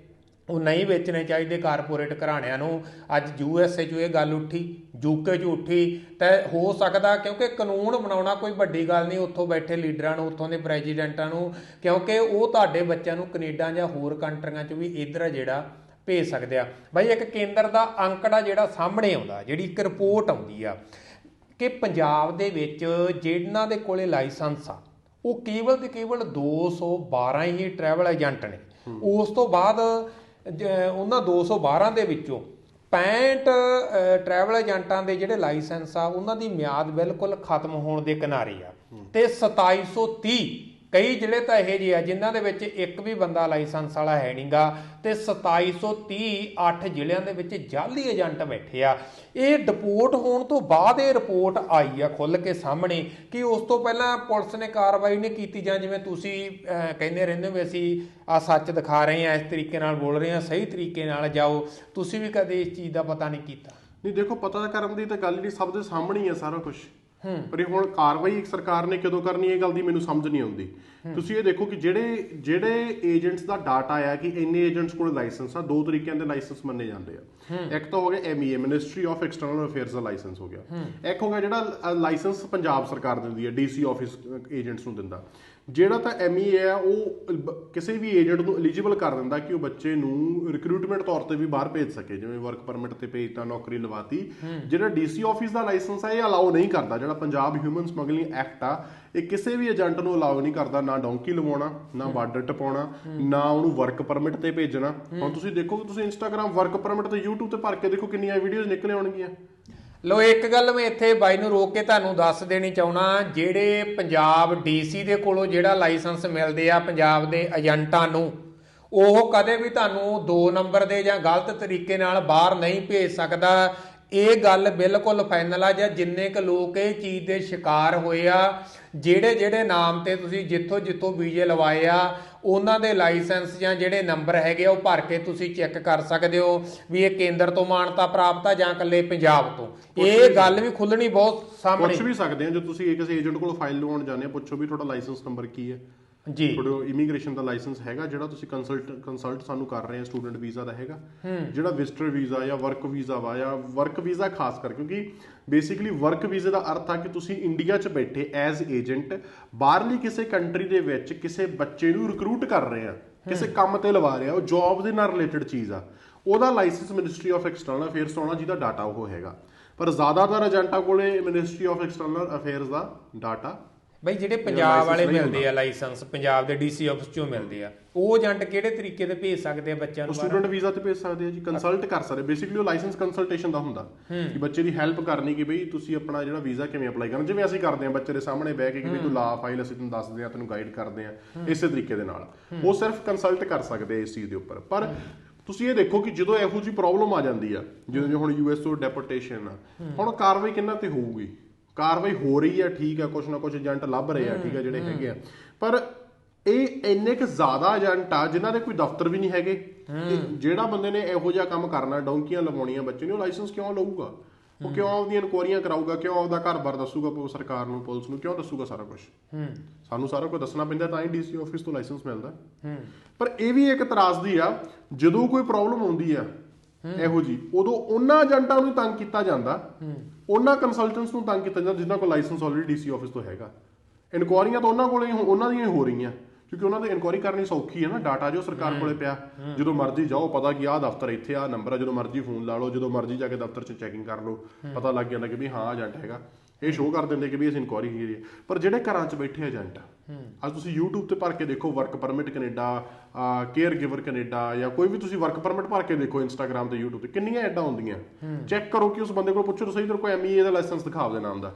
ਉਹ ਨਹੀਂ ਵੇਚਣੇ ਚਾਹੀਦੇ ਕਾਰਪੋਰੇਟ ਘਰਾਣਿਆਂ ਨੂੰ। ਅੱਜ ਯੂਐਸਏ 'ਚ ਇਹ ਗੱਲ ਉੱਠੀ ਯੂਕੇ 'ਚ ਉੱਠੀ ਤਾਂ ਹੋ ਸਕਦਾ ਕਿਉਂਕਿ ਕਾਨੂੰਨ ਬਣਾਉਣਾ ਕੋਈ ਵੱਡੀ ਗੱਲ ਨਹੀਂ ਉੱਥੋਂ ਬੈਠੇ ਲੀਡਰਾਂ ਨੂੰ ਉੱਥੋਂ ਦੇ ਪ੍ਰੈਜ਼ੀਡੈਂਟਾਂ ਨੂੰ ਕਿਉਂਕਿ ਉਹ ਤੁਹਾਡੇ ਬੱਚਿਆਂ ਨੂੰ ਕੈਨੇਡਾ ਜਾਂ ਹੋਰ ਕੰਟਰੀਆਂ 'ਚ ਵੀ ਇੱਧਰ ਜਿਹੜਾ ਭੇਜ ਸਕਦੇ ਆ। ਬਾਈ ਇੱਕ ਕੇਂਦਰ ਦਾ ਅੰਕੜਾ ਜਿਹੜਾ ਸਾਹਮਣੇ ਆਉਂਦਾ ਜਿਹੜੀ ਇੱਕ ਰਿਪੋਰਟ ਆਉਂਦੀ ਆ ਕਿ ਪੰਜਾਬ ਦੇ ਵਿੱਚ ਜਿਨ੍ਹਾਂ ਦੇ ਕੋਲੇ ਲਾਇਸੈਂਸ ਆ ਉਹ ਕੇਵਲ ਤੇ ਕੇਵਲ 212 ਹੀ ਟਰੈਵਲ ਏਜੰਟ ਨੇ। ਉਸ ਤੋਂ ਬਾਅਦ ਉਹਨਾਂ 212 ਦੇ ਵਿੱਚੋਂ 65 ਟਰੈਵਲ ਏਜੰਟਾਂ ਦੇ ਜਿਹੜੇ ਲਾਇਸੈਂਸ ਆ ਉਹਨਾਂ ਦੀ ਮਿਆਦ ਬਿਲਕੁਲ ਖਤਮ ਹੋਣ ਦੇ ਕਿਨਾਰੇ ਆ। ਤੇ 2730 ਕਈ ਜ਼ਿਲ੍ਹੇ ਤਾਂ ਇਹੋ ਜਿਹੇ ਆ ਜਿਨ੍ਹਾਂ ਦੇ ਵਿੱਚ ਇੱਕ ਵੀ ਬੰਦਾ ਲਾਇਸੈਂਸ ਵਾਲਾ ਹੈ ਨਹੀਂਗਾ ਤੇ 2730 8 ਜ਼ਿਲ੍ਹਿਆਂ ਦੇ ਵਿੱਚ ਜਾਲੀ ਏਜੰਟ ਬੈਠੇ ਆ। ਇਹ ਡਿਪੋਰਟ ਹੋਣ ਤੋਂ ਬਾਅਦ ਇਹ ਰਿਪੋਰਟ ਆਈ ਆ ਖੁੱਲ ਕੇ ਸਾਹਮਣੇ ਕਿ ਉਸ ਤੋਂ ਪਹਿਲਾਂ ਪੁਲਿਸ ਨੇ ਕਾਰਵਾਈ ਨਹੀਂ ਕੀਤੀ ਜਾਂ ਜਿਵੇਂ ਤੁਸੀਂ ਕਹਿੰਦੇ ਰਹਿੰਦੇ ਹੋ ਵੀ ਅਸੀਂ ਆ ਸੱਚ ਦਿਖਾ ਰਹੇ ਹਾਂ ਇਸ ਤਰੀਕੇ ਨਾਲ ਬੋਲ ਰਹੇ ਹਾਂ ਸਹੀ ਤਰੀਕੇ ਨਾਲ ਜਾਓ। ਤੁਸੀਂ ਵੀ ਕਦੇ ਇਸ ਚੀਜ਼ ਦਾ ਪਤਾ ਨਹੀਂ ਕੀਤਾ? ਨਹੀਂ, ਦੇਖੋ, ਪਤਾ ਕਰਨ ਦੀ ਤਾਂ ਗੱਲ ਨਹੀਂ ਸਭ ਦੇ ਸਾਹਮਣੇ ਹੀ ਆ ਸਾਰਾ ਕੁਝ ਪਰ ਇਹ ਹੁਣ ਕਾਰਵਾਈ ਸਰਕਾਰ ਨੇ ਕਦੋਂ ਕਰਨੀ ਇਹ ਗੱਲ ਦੀ ਮੈਨੂੰ ਸਮਝ ਨਹੀਂ ਆਉਂਦੀ। ਤੁਸੀਂ ਇਹ ਦੇਖੋ ਕਿ ਜਿਹੜੇ ਜਿਹੜੇ ਏਜੰਟਸ ਦਾ ਡਾਟਾ ਆ ਕਿ ਇੰਨੇ ਏਜੰਟਸ ਕੋਲ ਲਾਇਸੈਂਸ ਆ ਦੋ ਤਰੀਕਿਆਂ ਦੇ ਲਾਇਸੈਂਸ ਮੰਨੇ ਜਾਂਦੇ ਆ। ਇੱਕ ਤਾਂ ਹੋ ਗਿਆ MEA ministry of external affairs the licence ਹੋ ਗਿਆ। ਇੱਕ ਹੋ ਗਿਆ ਜਿਹੜਾ ਲਾਇਸੈਂਸ ਪੰਜਾਬ ਸਰਕਾਰ ਦਿੰਦੀ ਹੈ ਡੀਸੀ ਆਫਿਸ ਏਜੰਟਸ ਨੂੰ ਦਿੰਦਾ। ਜਿਹੜਾ ਤਾਂ ਐਮਈਏ ਆ ਉਹ ਬ- ਕਿਸੇ ਵੀ ਏਜੰਟ ਨੂੰ ਐਲੀਜੀਬਲ ਕਰ ਦਿੰਦਾ ਕਿ ਉਹ ਬੱਚੇ ਨੂੰ ਰਿਕਰੂਟਮੈਂਟ ਤੌਰ ਤੇ ਵੀ ਬਾਹਰ ਭੇਜ ਸਕੇ ਜਿਵੇਂ ਵਰਕ ਪਰਮਿਟ ਤੇ ਭੇਜਤਾ ਨੌਕਰੀ ਲਵਾਤੀ। ਜਿਹੜਾ ਡੀਸੀ ਆਫਿਸ ਦਾ ਲਾਇਸੈਂਸ ਆ ਇਹ ਅਲਾਉ ਨਹੀਂ ਕਰਦਾ। ਜਿਹੜਾ ਪੰਜਾਬ ਹਿਊਮਨ ਸਮਗਲਿੰਗ ਐਕਟ ਆ ਇਹ ਕਿਸੇ ਵੀ ਏਜੰਟ ਨੂੰ ਅਲਾਉ ਨਹੀਂ ਕਰਦਾ ਨਾ ਡੌਂਕੀ ਲਵਾਉਣਾ ਨਾ ਬਾਰਡਰ ਟਪਾਉਣਾ ਨਾ ਉਹਨੂੰ ਵਰਕ ਪਰਮਿਟ ਤੇ ਭੇਜਣਾ। ਹੁਣ ਤੁਸੀਂ ਦੇਖੋ ਕਿ ਤੁਸੀਂ ਇੰਸਟਾਗ੍ਰam ਵਰਕ ਪਰਮਿਟ ਤੇ YouTube ਤੇ ਭਰ ਕੇ ਦੇਖੋ ਕਿੰਨੀਆਂ ਵੀਡੀਓਜ਼ ਨਿਕਲੇ ਆਉਣਗੀਆਂ। ਲੋ ਇੱਕ ਗੱਲ ਮੈਂ ਇੱਥੇ ਬਾਈ ਨੂੰ ਰੋਕ ਕੇ ਤੁਹਾਨੂੰ ਦੱਸ ਦੇਣੀ ਚਾਹੁੰਦਾ ਜਿਹੜੇ ਪੰਜਾਬ ਡੀਸੀ ਦੇ ਕੋਲੋਂ ਜਿਹੜਾ ਲਾਇਸੈਂਸ ਮਿਲਦੇ ਆ ਪੰਜਾਬ ਦੇ ਏਜੰਟਾਂ ਨੂੰ, ਉਹ ਕਦੇ ਵੀ ਤੁਹਾਨੂੰ ਦੋ ਨੰਬਰ ਦੇ ਜਾਂ ਗਲਤ ਤਰੀਕੇ ਨਾਲ ਬਾਹਰ ਨਹੀਂ ਭੇਜ ਸਕਦਾ। ਇਹ ਗੱਲ ਬਿਲਕੁਲ ਫਾਈਨਲ ਆ ਜਾਂ ਜਿੰਨੇ ਕ ਲੋਕ ਇਹ ਚੀਜ਼ ਦੇ ਸ਼ਿਕਾਰ ਹੋਏ ਆ ਜਿਹੜੇ ਜਿਹੜੇ ਨਾਮ ਤੇ ਤੁਸੀਂ ਜਿੱਥੋਂ ਜਿੱਥੋਂ ਵੀਜ਼ੇ ਲਵਾਏ ਆ ਉਹਨਾਂ ਦੇ ਲਾਇਸੈਂਸ ਜਾਂ ਜਿਹੜੇ ਨੰਬਰ ਹੈਗੇ ਆ ਉਹ ਭਰ ਕੇ ਤੁਸੀਂ ਚੈੱਕ ਕਰ ਸਕਦੇ ਹੋ ਵੀ ਇਹ ਕੇਂਦਰ ਤੋਂ ਮਾਨਤਾ ਪ੍ਰਾਪਤ ਆ ਜਾਂ ਇਕੱਲੇ ਪੰਜਾਬ ਤੋਂ। ਇਹ ਗੱਲ ਵੀ ਖੁੱਲਣੀ ਬਹੁਤ ਸਾਹਮਣੇ। ਪੁੱਛ ਵੀ ਸਕਦੇ ਆ ਜੇ ਤੁਸੀਂ ਕਿਸੇ ਏਜੰਟ ਕੋਲ ਫਾਈਲ ਲਵਾਉਣ ਜਾਂਦੇ ਆ ਪੁੱਛੋ ਵੀ ਤੁਹਾਡਾ ਲਾਇਸੈਂਸ ਨੰਬਰ ਕੀ ਹੈ। ਜੀ। ਤੁਹਾਡੇ ਇਮੀਗ੍ਰੇਸ਼ਨ ਦਾ ਲਾਇਸੈਂਸ ਹੈਗਾ ਜਿਹੜਾ ਤੁਸੀਂ ਕੰਸਲਟ ਕੰਸਲਟ ਸਾਨੂੰ ਕਰ ਰਹੇ ਆ ਸਟੂਡੈਂਟ ਵੀਜ਼ਾ ਦਾ ਹੈਗਾ। ਜਿਹੜਾ ਵਿਜ਼ਟਰ ਵੀਜ਼ਾ ਜਾਂ ਵਰਕ ਵੀਜ਼ਾ ਵਾ ਜਾਂ ਵਰਕ ਵੀਜ਼ਾ ਖਾਸ ਕਰ ਕਿਉਂਕਿ ਬੇਸਿਕਲੀ ਵਰਕ ਵੀਜ਼ੇ ਦਾ ਅਰਥ ਆ ਕਿ ਤੁਸੀਂ ਇੰਡੀਆ 'ਚ ਬੈਠੇ ਐਜ਼ ਏਜੰਟ ਬਾਹਰਲੀ ਕਿਸੇ ਕੰਟਰੀ ਦੇ ਵਿੱਚ ਕਿਸੇ ਬੱਚੇ ਨੂੰ ਰਿਕਰੂਟ ਕਰ ਰਹੇ ਆ ਕਿਸੇ ਕੰਮ ਤੇ ਲਵਾ ਰਹੇ ਆ ਉਹ ਜੌਬ ਦੇ ਨਾਲ ਰਿਲੇਟਡ ਚੀਜ਼ ਆ। ਉਹਦਾ licence ministry of external affairs ਤੋਂ ਆਉਣਾ ਜਿਹਦਾ ਡਾਟਾ ਉਹ ਹੈਗਾ। ਪਰ ਜ਼ਿਆਦਾਤਰ ਏਜੰਟਾਂ ਕੋਲੇ ਮਿਨਿਸਟਰੀ ਆਫ ਐਕਸਟਰਨਲ ਅਫੇਅਰਸ ਦਾ ਡਾਟਾ ਬਈ ਜਿਹੜੇ ਪੰਜਾਬ ਵਾਲੇ ਮਿਲਦੇ ਆ ਲਾਇਸੈਂਸ ਪੰਜਾਬ ਦੇ ਡੀਸੀ ਆਫਿਸ ਚੋਂ ਮਿਲਦੇ ਆ। ਉਹ ਏਜੰਟ ਕਿਹੜੇ ਤਰੀਕੇ ਦੇ ਭੇਜ ਸਕਦੇ ਆ ਬੱਚਿਆਂ ਨੂੰ? ਸਟੂਡੈਂਟ ਵੀਜ਼ਾ ਤੇ ਭੇਜ ਸਕਦੇ ਆ ਜੀ ਕੰਸਲਟ ਕਰ ਸਕਦੇ ਬੇਸਿਕਲੀ ਉਹ ਲਾਇਸੈਂਸ ਕੰਸਲਟੇਸ਼ਨ ਦਾ ਹੁੰਦਾ। ਕਿ ਬੱਚੇ ਦੀ ਹੈਲਪ ਕਰਨੀ ਕਿ ਬਈ ਤੁਸੀਂ ਆਪਣਾ ਜਿਹੜਾ ਵੀਜ਼ਾ ਕਿਵੇਂ ਅਪਲਾਈ ਕਰਨਾ। ਜਿਵੇਂ ਅਸੀਂ ਕਰਦੇ ਆ ਬੱਚੇ ਦੇ ਸਾਹਮਣੇ ਬਹਿ ਕੇ ਕਿ ਵੀ ਤੂੰ ਲਾ ਫਾਈਲ ਅਸੀਂ ਤੈਨੂੰ ਦੱਸਦੇ ਆ ਤੈਨੂੰ ਗਾਈਡ ਕਰਦੇ ਆ ਇਸੇ ਤਰੀਕੇ ਦੇ ਨਾਲ। ਉਹ ਸਿਰਫ ਕੰਸਲਟ ਕਰ ਸਕਦੇ ਆ ਇਸ ਚੀਜ਼ ਦੇ ਉੱਪਰ। ਪਰ ਤੁਸੀਂ ਇਹ ਦੇਖੋ ਕਿ ਜਦੋਂ ਇਹੋ ਜੀ ਪ੍ਰੋਬਲਮ ਆ ਜਾਂਦੀ ਆ ਜਿਵੇਂ ਹੁਣ ਯੂਐਸ ਤੋਂ ਡੈਪੋਰਟੇਸ਼ਨ ਆ ਹੁਣ ਕਾਰਵਾਈ ਕਿੰਨਾ ਤੇ ਹੋਊਗੀ? ਕਾਰਵਾਈ ਹੋ ਰਹੀ ਆ ਠੀਕ ਆ ਕੁਛ ਨਾ ਕੁਛ ਏਜੰਟ ਲੱਭ ਰਹੇ ਆ ਠੀਕ ਆ ਜਿਹੜੇ ਹੈਗੇ ਆ। ਪਰ ਇਹ ਇੰਨੇ ਕੁ ਜ਼ਿਆਦਾ ਏਜੰਟ ਆ ਜਿਨ੍ਹਾਂ ਦੇ ਕੋਈ ਦਫ਼ਤਰ ਵੀ ਨਹੀਂ ਹੈਗੇ। ਜਿਹੜਾ ਬੰਦੇ ਨੇ ਇਹੋ ਜਿਹਾ ਕੰਮ ਕਰਨਾ ਡੌਂਕੀਆਂ ਲਵਾਉਣੀਆਂ ਬੱਚੇ ਨੂੰ ਲਾਇਸੈਂਸ ਕਿਉਂ ਲਊਗਾ? ਉਹ ਕਿਉਂ ਆਪਦੀਆਂ ਇਨਕੁਆਰੀਆਂ ਕਰਾਊਗਾ ਕਿਉਂ ਆਪਦਾ ਘਰ-ਬਾਰ ਦੱਸੂਗਾ ਪ- ਸਰਕਾਰ ਨੂੰ ਪੁਲਿਸ ਨੂੰ ਕਿਉਂ ਦੱਸੂਗਾ ਸਾਰਾ ਕੁਝ ਹੂੰ। ਸਾਨੂੰ ਸਾਰਾ ਕੁਝ ਦੱਸਣਾ ਪੈਂਦਾ ਤਾਂ ਹੀ ਡੀਸੀ ਆਫਿਸ ਤੋਂ ਲਾਇਸੈਂਸ ਮਿਲਦਾ। ਹੂੰ। ਪਰ ਇਹ ਵੀ ਇੱਕ ਇਤਰਾਜ਼ ਦੀ ਆ ਜਦੋਂ ਕੋਈ ਪ੍ਰੋਬਲਮ ਆਉਂਦੀ ਆ ਇਹੋ ਜੀ। ਉਦੋਂ ਉਹਨਾਂ ਏਜੰਟਾਂ ਨੂੰ ਤੰਗ ਕੀਤਾ ਜਾਂਦਾ ਉਹਨਾਂ ਕੰਸਲਟੈਂਟਸ ਨੂੰ ਤੰਗ ਕੀਤਾ ਜਾਂਦਾ ਜਿਨ੍ਹਾਂ ਕੋਲ ਲਾਇਸੈਂਸ ਆਲਰੇਡੀ ਡੀਸੀ ਆਫਿਸ ਤੋਂ ਹੈਗਾ। ਇਨਕੁਆਰੀਆਂ ਤਾਂ ਉਹਨਾਂ ਕੋਲੇ ਉਹਨਾਂ ਦੀਆਂ ਹੀ ਹੋ ਰਹੀਆਂ ਕਿਉਂਕਿ ਉਹਨਾਂ ਦੀ ਇਨਕੁਆਰੀ ਕਰਨੀ ਸੌਖੀ ਹੈ ਨਾ ਡਾਟਾ ਜੋ ਸਰਕਾਰ ਕੋਲੇ ਪਿਆ। ਜਦੋਂ ਮਰਜ਼ੀ ਜਾਓ ਪਤਾ ਕਿ ਆਹ ਦਫ਼ਤਰ ਇੱਥੇ ਆ ਨੰਬਰ ਆ ਜਦੋਂ ਮਰਜ਼ੀ ਫੋਨ ਲਾ ਲਓ ਜਦੋਂ ਮਰਜ਼ੀ ਜਾ ਕੇ ਦਫ਼ਤਰ 'ਚ ਚੈਕਿੰਗ ਕਰ ਲਓ ਪਤਾ ਲੱਗ ਜਾਂਦਾ ਕਿ ਵੀ ਹਾਂ ਏਜੰਟ ਹੈਗਾ। ਇਹ ਸ਼ੋਅ ਕਰ ਦਿੰਦੇ ਕਿ ਵੀ ਅਸੀਂ ਇਨਕੁਆਰੀ ਕੀਤੀ ਹੈ ਪਰ ਜਿਹੜੇ ਘਰਾਂ 'ਚ ਬੈਠੇ ਏਜੰਟ ਅੱਜ ਤੁਸੀਂ YouTube ਤੇ ਭਰ ਕੇ ਦੇਖੋ work permit Canada caregiver Canada ਜਾਂ ਕੋਈ ਵੀ ਤੁਸੀਂ ਵਰਕ ਪਰਮਿਟ ਭਰ ਕੇ ਦੇਖੋ Instagram ਤੇ YouTube ਤੇ ਕਿੰਨੀਆਂ ਐਡਾਂ ਹੁੰਦੀਆਂ। ਚੈੱਕ ਕਰੋ ਕਿ ਉਸ ਬੰਦੇ ਕੋਲ ਪੁੱਛੋ ਸਹੀ ਤੇਰੇ ਕੋਲ ਐਮਈਏ ਦਾ ਲਾਇਸੈਂਸ ਦਿਖਾਓ ਦੇ ਨਾਮ ਦਾ।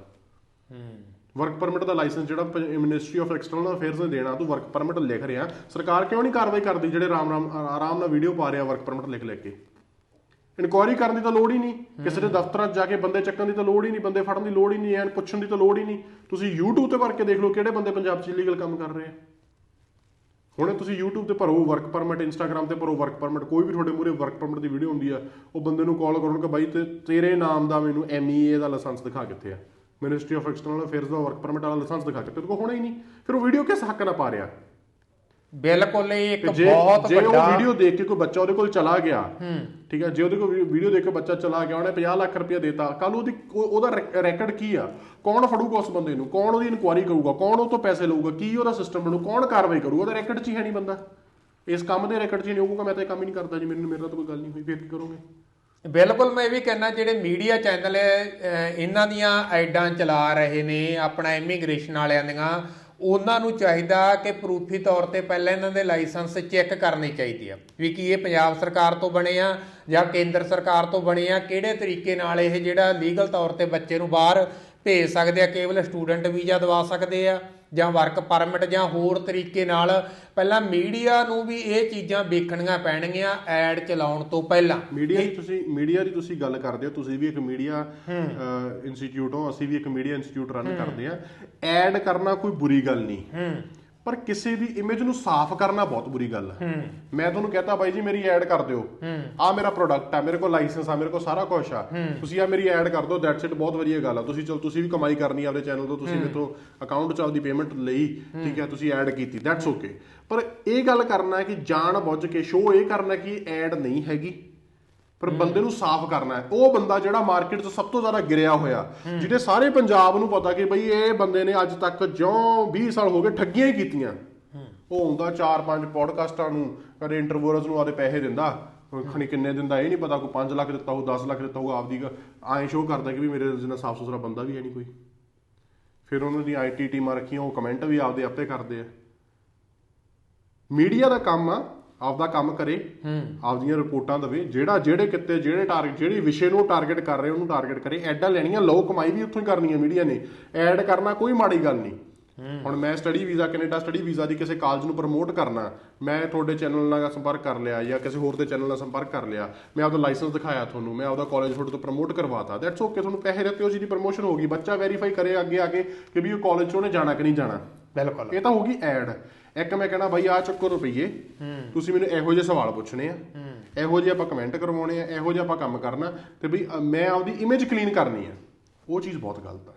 ਵਰਕ ਪਰਮਿਟ ਦਾ ਲਾਇਸੈਂਸ ਜਿਹੜਾ ਮਿਨਿਸਟਰੀ ਆਫ ਐਕਸਟਰਨਲ ਅਫੇਅਰਸ ਨੇ ਦੇਣਾ ਤੂੰ ਵਰਕ ਪਰਮਿਟ ਲਿਖ ਰਿਹਾ। ਸਰਕਾਰ ਕਿਉਂ ਨਹੀਂ ਕਾਰਵਾਈ ਕਰਦੀ ਜਿਹੜੇ ਆਰਾਮ ਆਰਾਮ ਆਰਾਮ ਨਾਲ ਵੀਡੀਓ ਪਾ ਰਿਹਾ ਵਰਕ ਪਰਮਿਟ ਲਿਖ ਲਿਖ ਕੇ? ਇਨਕੁਆਇਰੀ ਕਰਨ ਦੀ ਤਾਂ ਲੋੜ ਹੀ ਨਹੀਂ। ਕਿਸੇ ਦੇ ਦਫ਼ਤਰਾਂ 'ਚ ਜਾ ਕੇ ਬੰਦੇ ਚੱਕਣ ਦੀ ਤਾਂ ਲੋੜ ਹੀ ਨਹੀਂ, ਬੰਦੇ ਫੜਨ ਦੀ ਲੋੜ ਹੀ ਨਹੀਂ, ਐਨ ਪੁੱਛਣ ਦੀ ਤਾਂ ਲੋੜ ਹੀ ਨਹੀਂ। ਤੁਸੀਂ YouTube ਤੇ ਭਰ ਕੇ ਦੇਖ ਲਓ ਕਿਹੜੇ ਬੰਦੇ ਪੰਜਾਬ 'ਚ ਇਲੀਗਲ ਕੰਮ ਕਰ ਰਹੇ ਆ। ਹੁਣੇ ਤੁਸੀਂ YouTube ਤੇ ਭਰੋ ਵਰਕ ਪਰਮਿਟ Instagram ਤੇ ਭਰੋ ਵਰਕ ਪਰਮਿਟ ਕੋਈ ਵੀ ਤੁਹਾਡੇ ਮੂਰੇ ਵਰਕ ਪਰਮਿਟ ਦੀ ਵੀਡੀਓ ਹੁੰਦੀ ਆ, ਉਹ ਬੰਦੇ ਨੂੰ ਕਾਲ ਕਰਨਗੇ ਬਾਈ, ਤੇ ਤੇਰੇ ਨਾਮ ਦਾ ਮੈਨੂੰ MEA ਦਾ ਲਾਇਸੈਂਸ ਦਿਖਾ ਕਿੱਥੇ ਆ? ਮਿਨਿਸਟਰੀ ਆਫ ਐਕਸਟਰਨਲ ਅਫੇਅਰਸ ਦਾ ਵਰਕ ਪਰਮਿਟ ਵਾਲਾ ਲਾਇਸੈਂਸ ਦਿਖਾ ਕਿੱਥੇ ਤੇਰੇ ਕੋ ਹੋਣਾ ਹੀ ਨਹੀਂ। ਫਿਰ ਉਹ ਵੀਡੀਓ ਕਿਸ ਹੱਕ ਨਾਲ ਪਾ ਰਿਹਾ? ਬਿਲਕੁਲ ਇਹ ਇੱਕ ਜੇ ਬਹੁਤ ਜੇ ਉਹ ਵੱਡਾ ਵੀਡੀਓ ਦੇਖ ਕੇ ਕੋਈ ਬੱਚਾ ਉਹਦੇ ਕੋਲ ਚਲਾ ਗਿਆ ਠੀਕ ਹੈ ਜੇ ਉਹਦੇ ਕੋਲ ਵੀਡੀਓ ਦੇਖ ਕੇ ਬੱਚਾ ਚਲਾ ਗਿਆ ਉਹਨੇ 50 ਲੱਖ ਰੁਪਏ ਦੇਤਾ ਕੱਲ ਉਹਦੀ ਉਹ- ਉਹਦਾ ਰੈਕੋਰਡ ਕੀ ਆ? ਕੌਣ ਫੜੂਗਾ ਉਸ ਬੰਦੇ ਨੂੰ? ਕੌਣ ਉਹਦੀ ਇਨਕੁਆਇਰੀ ਕਰੂਗਾ? ਕੌਣ ਉਹ ਤੋਂ ਪੈਸੇ ਲਊਗਾ? ਕੀ ਉਹਦਾ ਸਿਸਟਮ ਬਣੂ? ਕੌਣ ਕਾਰਵਾਈ ਕਰੂਗਾ ਉਹਦਾ ਰੈਕੋਰਡ 'ਚ ਹੀ ਹੈ ਨਹੀਂ ਬੰਦਾ। ਇਸ ਕੰਮ ਦੇ ਰੈਕੋਰਡ 'ਚ ਹੀ ਨਹੀਂ ਹੋਊਗਾ ਮੈਂ ਤਾਂ ਇਹ ਕੰਮ ਹੀ ਨਹੀਂ ਕਰਦਾ ਜੀ ਮੈਨੂੰ ਮੇਰੇ ਨਾਲ ਤਾਂ ਕੋਈ ਗੱਲ ਨਹੀਂ ਹੋਈ ਫਿਰ ਕੀ ਕਰੋਗੇ? ਬਿਲਕੁਲ ਮੈਂ ਇਹ ਵੀ ਕਹਿਣਾ ਜਿਹੜੇ ਮੀਡੀਆ ਚੈਨਲ ਇਹਨਾਂ ਦੀਆਂ ਐਡਾਂ ਚਲਾ ਰਹੇ ਨੇ ਆਪਣਾ ਇਮੀਗ੍ਰੇਸ਼ਨ ਵਾਲਿਆਂ ਦੀਆਂ ਉਹਨਾਂ ਨੂੰ ਚਾਹੀਦਾ ਕਿ ਪ੍ਰੂਫੀ ਤੌਰ ਤੇ ਪਹਿਲਾਂ ਇਹਨਾਂ ਦੇ ਲਾਇਸੈਂਸ ਚੈੱਕ ਕਰਨੇ ਚਾਹੀਦੇ ਆ, ਵੀ ਕੀ ਇਹ ਪੰਜਾਬ ਸਰਕਾਰ ਤੋਂ ਬਣੇ ਆ ਜਾਂ ਕੇਂਦਰ ਸਰਕਾਰ ਤੋਂ ਬਣੇ ਆ, ਕਿਹੜੇ ਤਰੀਕੇ ਨਾਲ ਇਹ ਜਿਹੜਾ ਲੀਗਲ ਤੌਰ ਤੇ ਬੱਚੇ ਨੂੰ ਬਾਹਰ ਭੇਜ ਸਕਦੇ ਆ, ਕੇਵਲ ਸਟੂਡੈਂਟ ਵੀਜ਼ਾ ਦਵਾ ਸਕਦੇ ਆ। ਜਾਂ ਵਰਕ ਪਰਮਿਟ ਜਾਂ ਹੋਰ ਤਰੀਕੇ ਨਾਲ ਪਹਿਲਾਂ ਮੀਡੀਆ ਨੂੰ ਵੀ ਇਹ ਚੀਜ਼ਾਂ ਵੇਖਣੀਆਂ ਪੈਣਗੀਆਂ ਐਡ ਚਲਾਉਣ ਤੋਂ ਪਹਿਲਾਂ। ਮੀਡੀਆ ਦੀ ਤੁਸੀਂ ਮੀਡੀਆ ਦੀ ਤੁਸੀਂ ਗੱਲ ਕਰਦੇ ਹੋ ਤੁਸੀਂ ਵੀ ਇੱਕ ਮੀਡੀਆ ਇੰਸਟੀਚਿਊਟ ਹੋ ਅਸੀਂ ਵੀ ਇੱਕ ਮੀਡੀਆ ਇੰਸਟੀਚਿਊਟ ਰਨ ਕਰਦੇ ਆ ਐਡ ਕਰਨਾ ਕੋਈ ਬੁਰੀ ਗੱਲ ਨਹੀਂ। ਪਰ ਕਿਸੇ ਦੀ ਇਮੇਜ ਨੂੰ ਸਾਫ਼ ਕਰਨਾ ਬਹੁਤ ਬੁਰੀ ਗੱਲ ਹੈ। ਮੈਂ ਤੁਹਾਨੂੰ ਕਹਤਾ ਬਾਈ ਜੀ ਮੇਰੀ ਐਡ ਕਰ ਦਿਓ। ਆ ਮੇਰਾ ਪ੍ਰੋਡਕਟ ਆ ਮੇਰੇ ਕੋਲ ਲਾਇਸੈਂਸ ਆ ਮੇਰੇ ਕੋਲ ਸਾਰਾ ਕੁਝ ਆ। ਤੁਸੀਂ ਆ ਮੇਰੀ ਐਡ ਕਰ ਦਿਓ ਦੈਟਸ ਇਟ ਬਹੁਤ ਵਧੀਆ ਗੱਲ ਆ। ਤੁਸੀਂ ਚਲ ਤੁਸੀਂ ਵੀ ਕਮਾਈ ਕਰਨੀ ਆਪਣੇ ਚੈਨਲ ਤੋਂ ਤੁਸੀਂ ਮੇਰੇ ਤੋਂ ਅਕਾਊਂਟ ਚ ਆਪਦੀ ਪੇਮੈਂਟ ਲਈ ਠੀਕ ਹੈ ਤੁਸੀਂ ਐਡ ਕੀਤੀ ਦੈਟਸ ਓਕੇ ਪਰ ਇਹ ਗੱਲ ਕਰਨਾ ਹੈ ਕਿ ਜਾਣ ਬੁੱਝ ਕੇ ਸ਼ੋਅ ਇਹ ਕਰਨਾ ਕਿ ਐਡ ਨਹੀਂ ਹੈਗੀ। ਪਰ ਬੰਦੇ ਨੂੰ ਸਾਫ਼ ਕਰਨਾ ਹੈ। ਉਹ ਬੰਦਾ ਜਿਹੜਾ ਮਾਰਕੀਟ 'ਚ ਸਭ ਤੋਂ ਜ਼ਿਆਦਾ ਗਿਰਿਆ ਹੋਇਆ, ਜਿਹਦੇ ਸਾਰੇ ਪੰਜਾਬ ਨੂੰ ਪਤਾ ਕਿ ਬਈ ਇਹ ਬੰਦੇ ਨੇ ਅੱਜ ਤੱਕ ਜਿਉਂ 20 ਸਾਲ ਹੋ ਗਏ ਠੱਗੀਆਂ ਹੀ ਕੀਤੀਆਂ। ਉਹ ਹੁੰਦਾ ਚਾਰ ਪੰਜ ਪੋਡਕਾਸਟਾਂ ਨੂੰ, ਕਦੇ ਇੰਟਰਵਿਊਅਰਸ ਨੂੰ ਆਦੇ ਪੈਸੇ ਦਿੰਦਾ, ਖਣੀ ਕਿੰਨੇ ਦਿੰਦਾ, ਇਹ ਨਹੀਂ ਪਤਾ, ਕੋਈ 5 ਲੱਖ ਦਿੱਤਾ ਹੋਊ 10 ਲੱਖ ਦਿੱਤਾ ਹੋਊ, ਆਪਦੀ ਐਂ ਸ਼ੋਅ ਕਰਦਾ ਕਿ ਵੀ ਮੇਰੇ ਜਿੰਨਾ ਸਾਫ਼ ਸੁਥਰਾ ਬੰਦਾ ਵੀ ਹੈ ਨਹੀਂ ਕੋਈ। ਫਿਰ ਉਹਨਾਂ ਦੀ ਆਈਟੀ ਟੀਮਾਂ ਰੱਖੀਆਂ, ਉਹ ਕਮੈਂਟ ਵੀ ਆਪਦੇ ਆਪੇ ਕਰਦੇ ਆ। ਮੀਡੀਆ ਦਾ ਕੰਮ ਆ ਆਪਦਾ ਕੰਮ ਕਰੇ ਆਪਦੀਆਂ ਰਿਪੋਰਟਾਂ ਦਵੇ ਜਿਹੜਾ ਜਿਹੜੇ ਕਿਤੇ ਜਿਹੜੇ ਟਾਰਗੇਟ ਜਿਹੜੀ ਵਿਸ਼ੇ ਨੂੰ ਟਾਰਗੇਟ ਕਰ ਰਹੇ ਉਹਨੂੰ ਟਾਰਗੇਟ ਕਰੇ ਐਡਾਂ ਲੈਣੀਆਂ ਲੋ ਕਮਾਈ ਵੀ ਉੱਥੋਂ ਹੀ ਕਰਨੀ ਹੈ ਮੀਡੀਆ ਨੇ ਐਡ ਕਰਨਾ ਕੋਈ ਮਾੜੀ ਗੱਲ ਨਹੀਂ। ਹੁਣ ਮੈਂ study visa Canada study visa ਦੀ ਕਿਸੇ ਕਾਲਜ ਨੂੰ ਪ੍ਰਮੋਟ ਕਰਨਾ ਮੈਂ ਤੁਹਾਡੇ ਚੈਨਲ ਨਾਲ ਸੰਪਰਕ ਕਰ ਲਿਆ ਜਾਂ ਕਿਸੇ ਹੋਰ ਦੇ ਚੈਨਲ ਨਾਲ ਸੰਪਰਕ ਕਰ ਲਿਆ ਮੈਂ ਆਪਦਾ ਲਾਇਸੈਂਸ ਦਿਖਾਇਆ ਤੁਹਾਨੂੰ ਮੈਂ ਆਪਦਾ ਕਾਲਜ ਤੁਹਾਡੇ ਤੋਂ ਪ੍ਰਮੋਟ ਕਰਵਾਤਾ ਦੈਟਸ ਓਕੇ ਤੁਹਾਨੂੰ ਪੈਸੇ ਦਿੱਤੇ ਹੋ ਜਿਹਦੀ ਪ੍ਰਮੋਸ਼ਨ ਹੋ ਗਈ ਬੱਚਾ ਵੈਰੀਫਾਈ ਕਰੇ ਅੱਗੇ ਆ ਕੇ ਕਿ ਵੀ ਉਹ ਕਾਲਜ 'ਚ ਉਹਨੇ ਜਾਣਾ ਕਿ ਨਹੀਂ ਜਾਣਾ। ਬਿਲਕੁਲ। ਇਹ ਤਾਂ ਹੋਗੀ ਐਡ ਇੱਕ ਮੈਂ ਕਹਿਣਾ ਬਾਈ ਆ ਚੱਕੋ ਰੁਪਈਏ। ਤੁਸੀਂ ਮੈਨੂੰ ਇਹੋ ਜਿਹੇ ਸਵਾਲ ਪੁੱਛਣੇ ਆ। ਇਹੋ ਜਿਹੇ ਆਪਾਂ ਕਮੈਂਟ ਕਰਵਾਉਣੇ ਆ ਇਹੋ ਜਿਹਾ ਆਪਾਂ ਕੰਮ ਕਰਨਾ। ਤੇ ਬਈ ਮੈਂ ਆਪਦੀ ਇਮੇਜ ਕਲੀਨ ਕਰਨੀ ਆ। ਉਹ ਚੀਜ਼ ਬਹੁਤ ਗਲਤ ਆ।